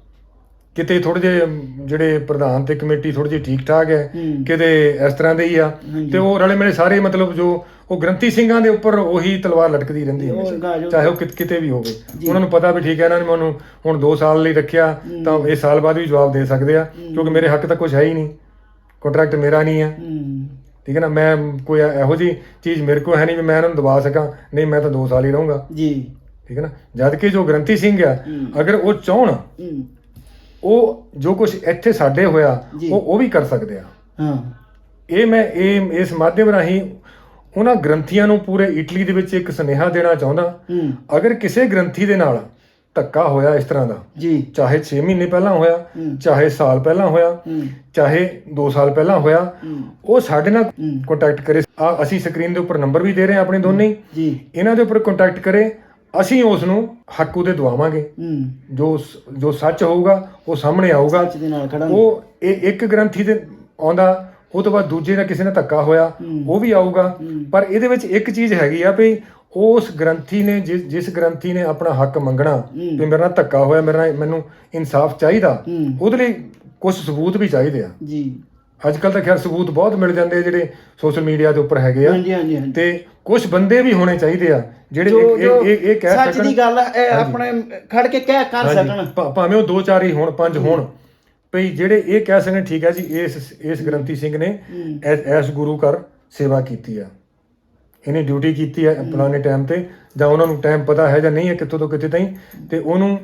ਕਿਤੇ ਥੋੜੇ ਜਿਹੇ ਅਮ, ਜਿਹੜੇ ਪ੍ਰਧਾਨ ਤੇ ਕਮੇਟੀ ਥੋੜੀ ਜਿਹੀ ਠੀਕ ਠਾਕ ਹੈ ਹੂੰ। ਕਿਤੇ ਇਸ ਤਰ੍ਹਾਂ ਦੇ ਹੀ ਆ। ਹਾਂਜੀ। ਤੇ ਉਹ ਰਲੇ ਮਿਲੇ ਸਾਰੇ ਮਤਲਬ ਜੋ ਉਹ ਗ੍ਰੰਥੀ ਸਿੰਘਾਂ ਦੇ ਉੱਪਰ ਉਹੀ ਤਲਵਾਰ ਲਟਕਦੀ ਰਹਿੰਦੀ ਹੈ ਹਮੇਸ਼ਾ। ਚਾਹੇ ਉਹ ਕਿਤ- ਕਿਤੇ ਵੀ ਹੋਵੇ। ਉਹਨਾਂ ਨੂੰ ਪਤਾ ਵੀ ਠੀਕ ਹੈ ਇਹਨਾਂ ਨੇ ਮੈਨੂੰ ਹੁਣ 2 ਸਾਲ ਲਈ ਰੱਖਿਆ ਤਾਂ ਇਹ ਸਾਲ ਬਾਅਦ ਵੀ ਜਵਾਬ ਦੇ ਸਕਦੇ ਆ ਕਿਉਂਕਿ ਮੇਰੇ ਹੱਕ ਤਾਂ ਕੁਝ ਹੈ ਹੀ ਨਹੀਂ। ਕੰਟਰੈਕਟ ਮੇਰਾ ਨਹੀਂ ਹੈ ਹੂੰ। ਠੀਕ ਹੈ ਨਾ ਮੈਂ ਕੋਈ ਇਹੋ ਜੀ ਚੀਜ਼ ਮੇਰੇ ਕੋਲ ਹੈ ਨਹੀਂ ਵੀ ਮੈਂ ਇਹਨਾਂ ਨੂੰ ਦਬਾ ਸਕਾਂ ਨਹੀਂ ਮੈਂ ਤਾਂ 2 ਸਾਲ ਹੀ ਰਹੂੰਗਾ। ਜੀ। ਠੀਕ ਹੈ ਨਾ ਜਦ ਕਿ ਜੋ ਗ੍ਰੰਥੀ ਸਿੰਘ ਆ ਹੂੰ। ਅਗਰ ਉਹ ਚਾਹਣ ਹੂੰ। ਉਹ ਜੋ ਕੁਝ ਇੱਥੇ ਸਾਡੇ ਹੋਇਆ ਜੀ। ਉਹ ਉਹ ਵੀ ਕਰ ਸਕਦੇ ਆ। ਹਾਂ। ਇਹ ਮੈਂ ਇਹ ਇਸ ਮਾਧਿਅਮ ਰਾਹੀਂ ਉਹਨਾਂ ਗ੍ਰੰਥੀਆਂ ਨੂੰ ਪੂਰੇ ਇਟਲੀ ਦੇ ਵਿੱਚ ਇੱਕ ਸੁਨੇਹਾ ਦੇਣਾ ਚਾਹੁੰਦਾ। ਹੂੰ। ਅਗਰ ਕਿਸੇ ਗ੍ਰੰਥੀ ਦੇ ਨਾਲ ਧੱਕਾ ਹੋਇਆ ਇਸ ਤਰ੍ਹਾਂ ਦਾ ਜੀ। ਚਾਹੇ 6 ਮਹੀਨੇ ਪਹਿਲਾਂ ਹੋਇਆ ਹੂੰ। ਚਾਹੇ ਸਾਲ ਪਹਿਲਾਂ ਹੋਇਆ ਹੂੰ। ਚਾਹੇ 2 ਸਾਲ ਪਹਿਲਾਂ ਹੋਇਆ ਹੂੰ। ਉਹ ਸਾਡੇ ਨਾਲ ਹੂੰ। ਕੰਟੈਕਟ ਕਰੇ। ਆ ਅਸੀਂ ਸਕਰੀਨ ਦੇ ਉੱਪਰ ਨੰਬਰ ਵੀ ਦੇ ਰਹੇ ਹਾਂ ਆਪਣੇ ਦੋਨੇ ਹੀ। ਜੀ। ਇਹਨਾਂ ਦੇ ਉੱਪਰ ਕੰਟੈਕਟ ਕਰੇ ਅਸੀਂ ਉਸ ਨੂੰ ਹੱਕ ਉਹਦੇ ਦਵਾਵਾਂਗੇ। ਹੂੰ। ਜੋ ਸ- ਜੋ ਸੱਚ ਹੋਊਗਾ ਉਹ ਸਾਹਮਣੇ ਆਊਗਾ। ਸੱਚ ਦੇ ਨਾਲ ਖੜਾ ਉਹ ਇਹ ਇੱਕ ਗ੍ਰੰਥੀ ਦੇ ਆਉਂਦਾ ਉਹ ਤੋਂ ਬਾਅਦ ਦੂਜੇ ਨਾਲ ਕਿਸੇ ਨਾਲ ਧੱਕਾ ਹੋਇਆ। ਉਹ ਵੀ ਆਊਗਾ। ਪਰ ਇਹਦੇ ਵਿੱਚ ਇੱਕ ਚੀਜ਼ ਹੈਗੀ ਆ ਵੀ ਉਸ ਗ੍ਰੰਥੀ ਨੇ ਜਿਸ ਜਿਸ ਗ੍ਰੰਥੀ ਨੇ ਆਪਣਾ ਹੱਕ ਮੰਗਣਾ। ਵੀ ਮੇਰੇ ਨਾਲ ਧੱਕਾ ਹੋਇਆ ਮੇਰੇ ਨਾਲ ਮੈਨੂੰ ਇਨਸਾਫ ਚਾਹੀਦਾ। ਉਹਦੇ ਲਈ ਕੁਝ ਸਬੂਤ ਵੀ ਚਾਹੀਦੇ ਆ ਜੀ ਅੱਜ ਕੱਲ ਤਾਂ ਖੈਰ ਸਬੂਤ ਬਹੁਤ ਮਿਲ ਜਾਂਦੇ ਆ ਜਿਹੜੇ ਸੋਸ਼ਲ ਮੀਡੀਆ ਦੇ ਉੱਪਰ ਹੈਗੇ ਆ ਹਾਂਜੀ ਹਾਂਜੀ ਹਾਂਜੀ ਤੇ ਕੁਝ ਬੰਦੇ ਵੀ ਹੋਣੇ ਚਾਹੀਦੇ ਆ ਜਿਹੜੇ ਜੋ ਇਹ- ਜੋ ਇਹ ਇਹ ਕਹਿ ਸੱਚ ਸਕਣ ਦੀ ਗੱਲ ਹੈ ਇਹ। ਆਪਣੇ ਖੜ ਕੇ ਕਹਿ ਕਰ ਸਕਣ ਭਾ- ਭਾਵੇਂ ਉਹ ਦੋ ਚਾਰ ਹੀ ਹੋਣ ਪੰਜ ਹੋਣ ਭਈ ਜਿਹੜੇ ਇਹ ਕਹਿ ਸਕਣ ਠੀਕ ਹੈ ਜੀ ਇਸ ਇਸ ਗ੍ਰੰਥੀ ਸਿੰਘ ਨੇ। ਐਸ ਗੁਰੂ ਘਰ ਸੇਵਾ ਕੀਤੀ ਆ। ਇਹਨੇ ਡਿਊਟੀ ਕੀਤੀ ਹੈ। ਪੁਰਾਣੇ ਟਾਈਮ ਤੇ ਜਾਂ ਉਹਨਾਂ ਨੂੰ ਟਾਈਮ ਪਤਾ ਹੈ ਜਾਂ ਨਹੀਂ ਹੈ ਕਿੱਥੋਂ ਤੋਂ ਕਿੱਥੇ ਤਾਈਂ ਤੇ ਉਹਨੂੰ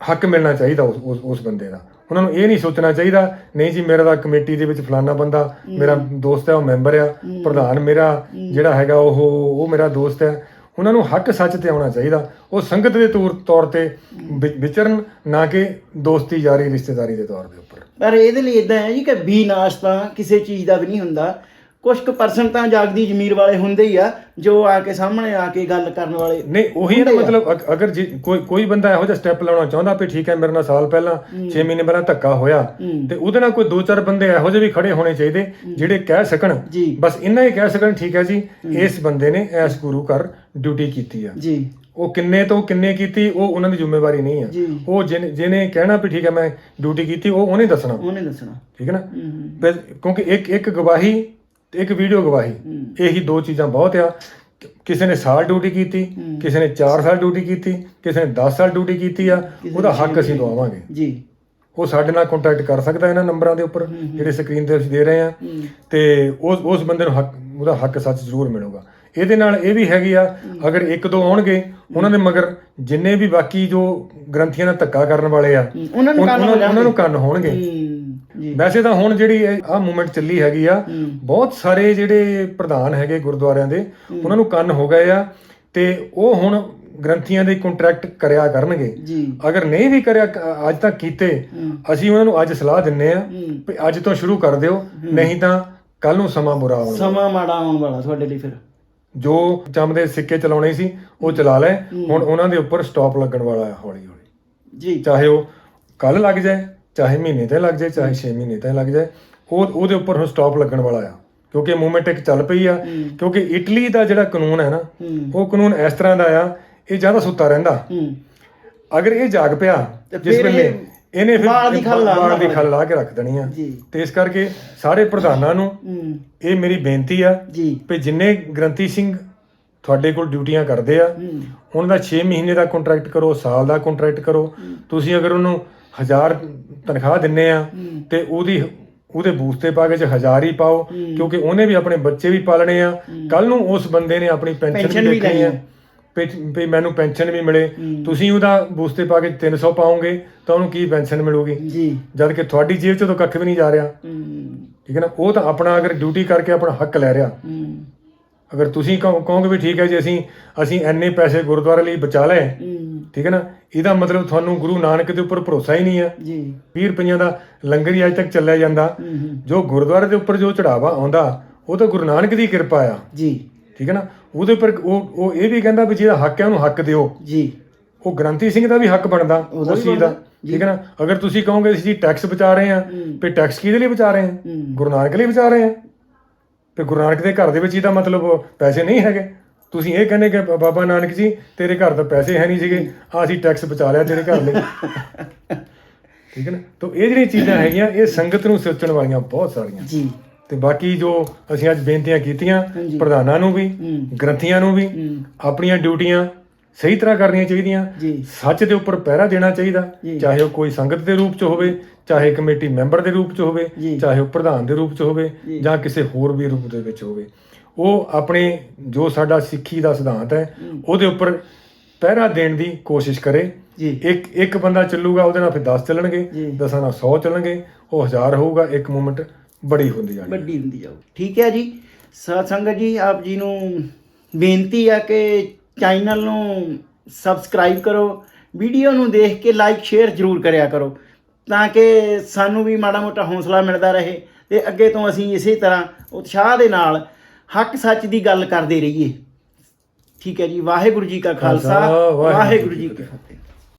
ਹੱਕ ਮਿਲਣਾ ਚਾਹੀਦਾ ਉਸ ਉਸ- ਉਸ ਬੰਦੇ ਦਾ। ਉਹਨਾਂ ਨੂੰ ਇਹ ਨਹੀਂ ਸੋਚਣਾ ਚਾਹੀਦਾ ਨਹੀਂ ਜੀ ਮੇਰਾ ਤਾਂ ਕਮੇਟੀ ਦੇ ਵਿੱਚ ਫਲਾਨਾ ਬੰਦਾ ਮੇਰਾ ਦੋਸਤ ਹੈ ਉਹ ਮੈਂਬਰ ਆ ਪ੍ਰਧਾਨ ਮੇਰਾ ਜਿਹੜਾ ਹੈਗਾ ਉਹ ਉਹ ਮੇਰਾ ਦੋਸਤ ਹੈ ਉਹਨਾਂ ਨੂੰ ਹੱਕ ਸੱਚ ਤੇ ਆਉਣਾ ਚਾਹੀਦਾ। ਉਹ ਸੰਗਤ ਦੇ ਤੌਰ ਤੌਰ ਤੇ ਵਿ- ਵਿਚਰਨ, ਨਾ ਕਿ ਦੋਸਤੀ ਯਾਰੀ, ਰਿਸ਼ਤੇਦਾਰੀ ਦੇ ਤੌਰ ਦੇ ਉੱਪਰ। ਪਰ ਇਹਦੇ ਲਈ ਇਦਾਂ ਹੈ ਜੀ ਕਿ ਵੀ ਨਾਸ਼ ਤਾਂ ਕਿਸੇ ਚੀਜ਼ ਦਾ ਵੀ ਨਹੀਂ ਹੁੰਦਾ। ਕੁਝ ਕੁ ਪਰਸੈਂਟ ਤਾਂ ਜਾਗਦੀ ਜ਼ਮੀਰ ਵਾਲੇ ਹੁੰਦੇ ਹੀ ਆ ਜੋ ਆ ਕੇ ਸਾਹਮਣੇ ਆ ਕੇ ਗੱਲ ਕਰਨ ਵਾਲੇ ਨਹੀਂ ਉਹੀ ਨਾ। ਮਤਲਬ ਅਗ- ਅਗਰ ਜੇ ਕੋਈ ਕੋਈ ਬੰਦਾ ਇਹੋ ਜਿਹਾ ਸਟੈਪ ਲਾਉਣਾ ਚਾਹੁੰਦਾ ਵੀ ਠੀਕ ਹੈ ਮੇਰੇ ਨਾਲ ਸਾਲ ਪਹਿਲਾਂ 6 ਮਹੀਨੇ ਪਹਿਲਾਂ ਧੱਕਾ ਹੋਇਆ ਹੂੰ। ਤੇ ਉਹਦੇ ਨਾਲ ਕੋਈ ਦੋ ਚਾਰ ਬੰਦੇ ਇਹੋ ਜਿਹੇ ਵੀ ਖੜੇ ਹੋਣੇ ਚਾਹੀਦੇ ਜਿਹੜੇ ਕਹਿ ਸਕਣ। ਜੀ। ਬਸ ਇੰਨਾ ਹੀ ਕਹਿ ਸਕਣ ਠੀਕ ਹੈ ਜੀ ਇਸ ਬੰਦੇ ਨੇ ਐਸ ਗੁਰੂ ਘਰ ਡਿਊਟੀ ਕੀਤੀ ਆ। ਜੀ। ਉਹ ਕਿੰਨੇ ਤੋਂ ਕਿੰਨੇ ਕੀਤੀ ਉਹ ਉਹਨਾਂ ਦੀ ਜ਼ਿੰਮੇਵਾਰੀ ਨਹੀਂ ਆ। ਜੀ। ਉਹ ਜਿਹਨੇ ਜਿਹਨੇ ਕਹਿਣਾ ਵੀ ਠੀਕ ਹੈ ਮੈਂ ਡਿਊਟੀ ਕੀਤੀ ਉਹ ਉਹਨੇ ਦੱਸਣਾ। ਉਹਨੇ ਦੱਸਣਾ। ਠੀਕ ਹੈ ਨਾ? ਹੂੰ ਕਿਉਂਕਿ ਇੱਕ ਇੱਕ ਗਵਾਹੀ ਤੇ ਇੱਕ ਵੀਡੀਓ ਗਵਾਹੀ। ਇਹੀ ਦੋ ਚੀਜ਼ਾਂ ਬਹੁਤ ਆ। ਕਿਸੇ ਨੇ ਸਾਲ ਡਿਊਟੀ ਕੀਤੀ। ਕਿਸੇ ਨੇ 4 ਸਾਲ ਡਿਊਟੀ ਕੀਤੀ ਕਿਸੇ ਨੇ 10 ਸਾਲ ਡਿਊਟੀ ਕੀਤੀ ਆ ਉਹਦਾ ਹੱਕ ਅਸੀਂ। ਦਵਾਵਾਂਗੇ। ਜੀ। ਉਹ ਸਾਡੇ ਨਾਲ ਕੰਟੈਕਟ ਕਰ ਸਕਦਾ ਇਹਨਾਂ ਨੰਬਰਾਂ ਦੇ ਉੱਪਰ ਜਿਹੜੇ ਸਕਰੀਨ ਤੇ ਅਸੀਂ ਦੇ ਰਹੇ ਆ। ਤੇ ਉਸ ਉਸ ਬੰਦੇ ਨੂੰ ਹੱਕ ਉਹਦਾ ਹੱਕ ਸੱਚ ਜ਼ਰੂਰ ਮਿਲੂਗਾ। ਇਹਦੇ ਨਾਲ ਇਹ ਵੀ ਹੈਗੀ ਆ ਅਗਰ ਇੱਕ ਦੋ ਆਉਣਗੇ ਉਹਨਾਂ ਦੇ ਮਗਰ ਜਿੰਨੇ ਵੀ ਬਾਕੀ ਜੋ ਗ੍ਰੰਥੀਆਂ ਨਾਲ ਧੱਕਾ ਕਰਨ ਵਾਲੇ ਆ ਉਹਨਾਂ ਨੂੰ ਕੰਨ ਹੋਣਗੇ। ਵੈਸੇ ਤਾਂ ਹੁਣ ਜਿਹੜੀ ਆ ਮੂਵਮੈਂਟ ਚੱਲੀ ਹੈਗੀ ਆ। ਬਹੁਤ ਸਾਰੇ ਜਿਹੜੇ ਪ੍ਰਧਾਨ ਹੈਗੇ ਗੁਰਦੁਆਰਿਆਂ ਦੇ ਉਹਨਾਂ ਨੂੰ ਕੰਨ ਹੋ ਗਏ ਆ ਤੇ ਉਹ ਹੁਣ ਗ੍ਰੰਥੀਆਂ ਦੇ ਕੰਟਰੈਕਟ ਕਰਿਆ ਕਰਨਗੇ। ਜੀ। ਅਗਰ ਨਹੀਂ ਵੀ ਕਰਿਆ ਅੱਜ ਤੱਕ ਕੀਤੇ। ਅਸੀਂ ਉਹਨਾਂ ਨੂੰ ਅੱਜ ਸਲਾਹ ਦਿੰਨੇ ਆ। ਵੀ ਅੱਜ ਤੋਂ ਸ਼ੁਰੂ ਕਰ ਦਿਓ ਨਹੀਂ ਤਾਂ ਕੱਲ ਨੂੰ ਸਮਾਂ ਬੁਰਾ ਆਉਣਾ ਸਮਾਂ ਮਾੜਾ ਆਉਣ ਵਾਲਾ ਤੁਹਾਡੇ ਲਈ ਫਿਰ। ਜੋ ਚੰਮ ਦੇ ਸਿੱਕੇ ਚਲਾਉਣੇ ਸੀ ਉਹ ਚਲਾ ਲੈ। ਹੁਣ ਉਹਨਾਂ ਦੇ ਉੱਪਰ ਸਟਾਪ ਲੱਗਣ ਵਾਲਾ ਹੈ ਹੌਲੀ ਹੌਲੀ ਜੀ। ਚਾਹੇ ਉਹ ਕੱਲ ਲੱਗ ਜਾਏ ਚਾਹੇ ਮਹੀਨੇ ਤੇ ਲੱਗ ਜਾਏ ਚਾਹੇ 6 ਮਹੀਨੇ ਤੇ ਲੱਗ ਜਾਏ ਉਹ ਉਹਦੇ ਉੱਪਰ ਹੁਣ ਸਟਾਪ ਲੱਗਣ ਵਾਲਾ ਆ। ਕਿਉਂਕਿ ਮੂਵਮੈਂਟ ਇੱਕ ਚੱਲ ਪਈ ਆ। ਕਿਉਂਕਿ ਇਟਲੀ ਦਾ ਜਿਹੜਾ ਕਾਨੂੰਨ ਹੈ ਨਾ ਉਹ ਕਾਨੂੰਨ ਇਸ ਤਰ੍ਹਾਂ ਦਾ ਆ ਇਹ ਜ਼ਿਆਦਾ ਸੁੱਤਾ ਰਹਿੰਦਾ। ਅਗਰ ਇਹ ਜਾਗ ਪਿਆ ਜਿਸ ਵੇਲੇ ਇਹ ਇਹਨੇ ਫਿਰ ਵਾਲ ਦੀ ਖੱਲ ਲਾ ਵਾਲ ਦੀ। ਖੱਲ ਲਾ ਕੇ ਰੱਖ ਦੇਣੀ ਆ। ਤੇ ਇਸ ਕਰਕੇ ਸਾਰੇ ਪ੍ਰਧਾਨਾਂ ਨੂੰ ਇਹ ਮੇਰੀ ਬੇਨਤੀ ਆ ਵੀ ਜਿੰਨੇ ਗ੍ਰੰਥੀ ਸਿੰਘ ਤੁਹਾਡੇ ਕੋਲ ਡਿਊਟੀਆਂ ਕਰਦੇ ਆ ਉਹਨਾਂ ਦਾ 6 ਮਹੀਨੇ ਦਾ ਕੰਟਰੈਕਟ ਕਰੋ ਸਾਲ ਦਾ ਕੰਟਰੈਕਟ ਕਰੋ। ਤੁਸੀਂ ਅਗਰ ਉਹਨੂੰ 1000 ਤਨਖਾਹ ਦਿੰਨੇ ਆ। ਤੇ ਉਹਦੀ ਉਹਦੇ ਬੂਥ ਤੇ ਪਾ ਕੇ ਚ 1000 ਹੀ ਪਾਓ ਕਿਉਂਕਿ ਉਹਨੇ ਵੀ ਆਪਣੇ ਬੱਚੇ ਵੀ ਪਾਲਣੇ ਆ। ਕੱਲ ਨੂੰ ਉਸ ਬੰਦੇ ਨੇ ਆਪਣੀ ਪੈਨਸ਼ਨ ਵੀ ਲੈਣੀ ਆ। ਵੀ- ਮੈਨੂੰ ਪੈਨਸ਼ਨ ਵੀ ਮਿਲੇ। ਤੁਸੀਂ ਉਹਦਾ ਬੂਥ ਤੇ ਪਾ ਕੇ 300 ਪਾਓਗੇ ਤਾਂ ਉਹਨੂੰ ਕੀ ਪੈਨਸ਼ਨ ਮਿਲੂਗੀ? ਜੀ। ਜਦ ਕਿ ਤੁਹਾਡੀ ਜੇਬ ਚੋਂ ਤਾਂ ਕੱਖ ਵੀ ਨਹੀਂ ਜਾ ਰਿਹਾ। ਠੀਕ ਹੈ ਨਾ? ਉਹ ਤਾਂ ਆਪਣਾ ਅਗਰ ਡਿਊਟੀ ਕਰਕੇ ਆਪਣਾ ਹੱਕ ਲੈ ਰਿਹਾ। ਅਗਰ ਤੁਸੀਂ ਕਹੋ- ਕਹੋਗੇ ਵੀ ਠੀਕ ਹੈ ਜੀ ਅਸੀਂ ਅਸੀਂ ਐਨੇ ਪੈਸੇ ਗੁਰਦੁਆਰੇ ਲਈ ਬਚਾ ਲਏ ਠੀਕ ਹੈ ਨਾ? ਇਹਦਾ ਮਤਲਬ ਤੁਹਾਨੂੰ ਗੁਰੂ ਨਾਨਕ ਦੇ ਉੱਪਰ ਭਰੋਸਾ ਹੀ ਨਹੀਂ ਹੈ। ਜੀ। 20 ਰੁਪਈਆਂ ਦਾ ਲੰਗਰ ਹੀ ਅੱਜ ਤੱਕ ਚੱਲਿਆ ਜਾਂਦਾ। ਜੋ ਗੁਰਦੁਆਰੇ ਦੇ ਉੱਪਰ ਜੋ ਚੜਾਵਾ ਆਉਂਦਾ ਉਹ ਤਾਂ ਗੁਰੂ ਨਾਨਕ ਦੀ ਕਿਰਪਾ ਆ। ਜੀ। ਠੀਕ ਹੈ ਨਾ? ਉਹਦੇ ਉੱਪਰ ਉਹ ਉਹ ਇਹ ਵੀ ਕਹਿੰਦਾ ਵੀ ਜਿਹਦਾ ਹੱਕ ਹੈ ਉਹਨੂੰ ਹੱਕ ਦਿਓ। ਜੀ। ਉਹ ਗ੍ਰੰਥੀ ਸਿੰਘ ਦਾ ਵੀ ਹੱਕ ਬਣਦਾ ਉਹਦਾ ਉਸ ਵੀ ਚੀਜ਼ ਦਾ। ਬਣਦਾ, ਜੀ। ਠੀਕ ਹੈ ਨਾ? ਅਗਰ ਤੁਸੀਂ ਕਹੋਗੇ ਅਸੀਂ ਟੈਕਸ ਬਚਾ ਰਹੇ ਹਾਂ ਹੂੰ। ਤੇ ਟੈਕਸ ਕਿਹਦੇ ਲਈ ਬਚਾ ਰਹੇ ਹਾਂ? ਹੂੰ। ਗੁਰੂ ਨਾਨਕ ਲਈ ਬਚਾ ਰਹੇ ਹਾਂ। ਤੇ ਗੁਰੂ ਨਾਨਕ ਦੇ ਘਰ ਦੇ ਵਿੱਚ ਇਹਦਾ ਮਤਲਬ ਪੈਸੇ ਨਹੀਂ ਹੈਗੇ ਤੁਸੀਂ ਇਹ ਕਹਿੰਦੇ ਕਿ ਬਾਬਾ ਨਾਨਕ ਜੀ ਤੇਰੇ ਘਰ ਤਾਂ ਪੈਸੇ ਹੈ ਨਹੀਂ ਸੀਗੇ ਆ ਅਸੀਂ ਟੈਕਸ ਬਚਾ ਲਿਆ ਤੇਰੇ ਘਰ ਲਈ ਠੀਕ ਹੈ ਨਾ ਤਾਂ ਇਹ ਜਿਹੜੀਆਂ ਚੀਜ਼ਾਂ ਹੈਗੀਆਂ ਇਹ ਸੰਗਤ ਨੂੰ ਸੋਚਣ ਵਾਲੀਆਂ ਬਹੁਤ ਸਾਰੀਆਂ ਜੀ ਤੇ ਬਾਕੀ ਜੋ ਅਸੀਂ ਅੱਜ ਬੇਨਤੀਆਂ ਕੀਤੀਆਂ। ਪ੍ਰਧਾਨਾਂ ਨੂੰ ਵੀ। ਗ੍ਰੰਥੀਆਂ ਨੂੰ ਵੀ। ਆਪਣੀਆਂ ਡਿਊਟੀਆਂ ਸਹੀ ਤਰ੍ਹਾਂ ਕਰਨੀਆਂ ਚਾਹੀਦੀਆਂ ਜੀ ਸੱਚ ਦੇ ਉੱਪਰ ਪਹਿਰਾ ਦੇਣਾ ਚਾਹੀਦਾ ਜੀ। ਚਾਹੇ ਉਹ ਕੋਈ ਸੰਗਤ ਦੇ ਰੂਪ ਚ ਹੋਵੇ ਚਾਹੇ ਕਮੇਟੀ ਮੈਂਬਰ ਦੇ ਰੂਪ ਚ ਹੋਵੇ ਜੀ। ਚਾਹੇ ਉਹ ਪ੍ਰਧਾਨ ਦੇ ਰੂਪ ਚ ਹੋਵੇ ਜੀ। ਜਾਂ ਕਿਸੇ ਹੋਰ ਵੀ ਰੂਪ ਦੇ ਵਿੱਚ ਹੋਵੇ ਉਹ ਆਪਣੇ ਜੋ ਸਾਡਾ ਸਿੱਖੀ ਦਾ ਸਿਧਾਂਤ ਹੈ ਉਹਦੇ ਉੱਪਰ ਪਹਿਰਾ ਦੇਣ ਦੀ ਕੋਸ਼ਿਸ਼ ਕਰੇ ਜੀ ਇੱਕ ਇੱਕ ਬੰਦਾ ਚੱਲੂਗਾ ਉਹਦੇ ਨਾਲ ਫਿਰ 10 ਚੱਲਣਗੇ ਜੀ। 10 ਨਾਲ 100 ਚੱਲਣਗੇ ਉਹ 1000 ਹੋਊਗਾ ਇੱਕ ਮੂਵਮੈਂਟ ਬੜੀ ਹੁੰਦੀ ਜਾਣੀ ਵੱਡੀ ਹੁੰਦੀ ਜਾਊ ਠੀਕ ਹੈ ਜੀ ਸਾਧ ਸੰਗਤ ਜੀ ਆਪ ਜੀ ਨੂੰ ਬੇਨਤੀ ਆ ਕਿ ਚੈਨਲ ਨੂੰ ਸਬਸਕ੍ਰਾਈਬ ਕਰੋ ਵੀਡੀਓ ਨੂੰ ਦੇਖ ਕੇ ਲਾਈਕ ਸ਼ੇਅਰ ਜ਼ਰੂਰ ਕਰਿਆ ਕਰੋ ਤਾਂ ਕਿ ਸਾਨੂੰ ਵੀ ਮਾੜਾ ਮੋਟਾ ਹੌਸਲਾ ਮਿਲਦਾ ਰਹੇ ਤੇ ਅੱਗੇ ਤੋਂ ਅਸੀਂ ਇਸੇ ਤਰ੍ਹਾਂ ਉਤਸ਼ਾਹ ਦੇ ਨਾਲ ਹੱਕ ਸੱਚ ਦੀ ਗੱਲ ਕਰਦੇ ਰਹੀਏ। ਠੀਕ ਹੈ ਜੀ ਵਾਹਿਗੁਰੂ ਜੀ ਕਾ ਖਾਲਸਾ ਵਾਹਿਗੁਰੂ ਜੀ ਕੀ ਫਤਿਹ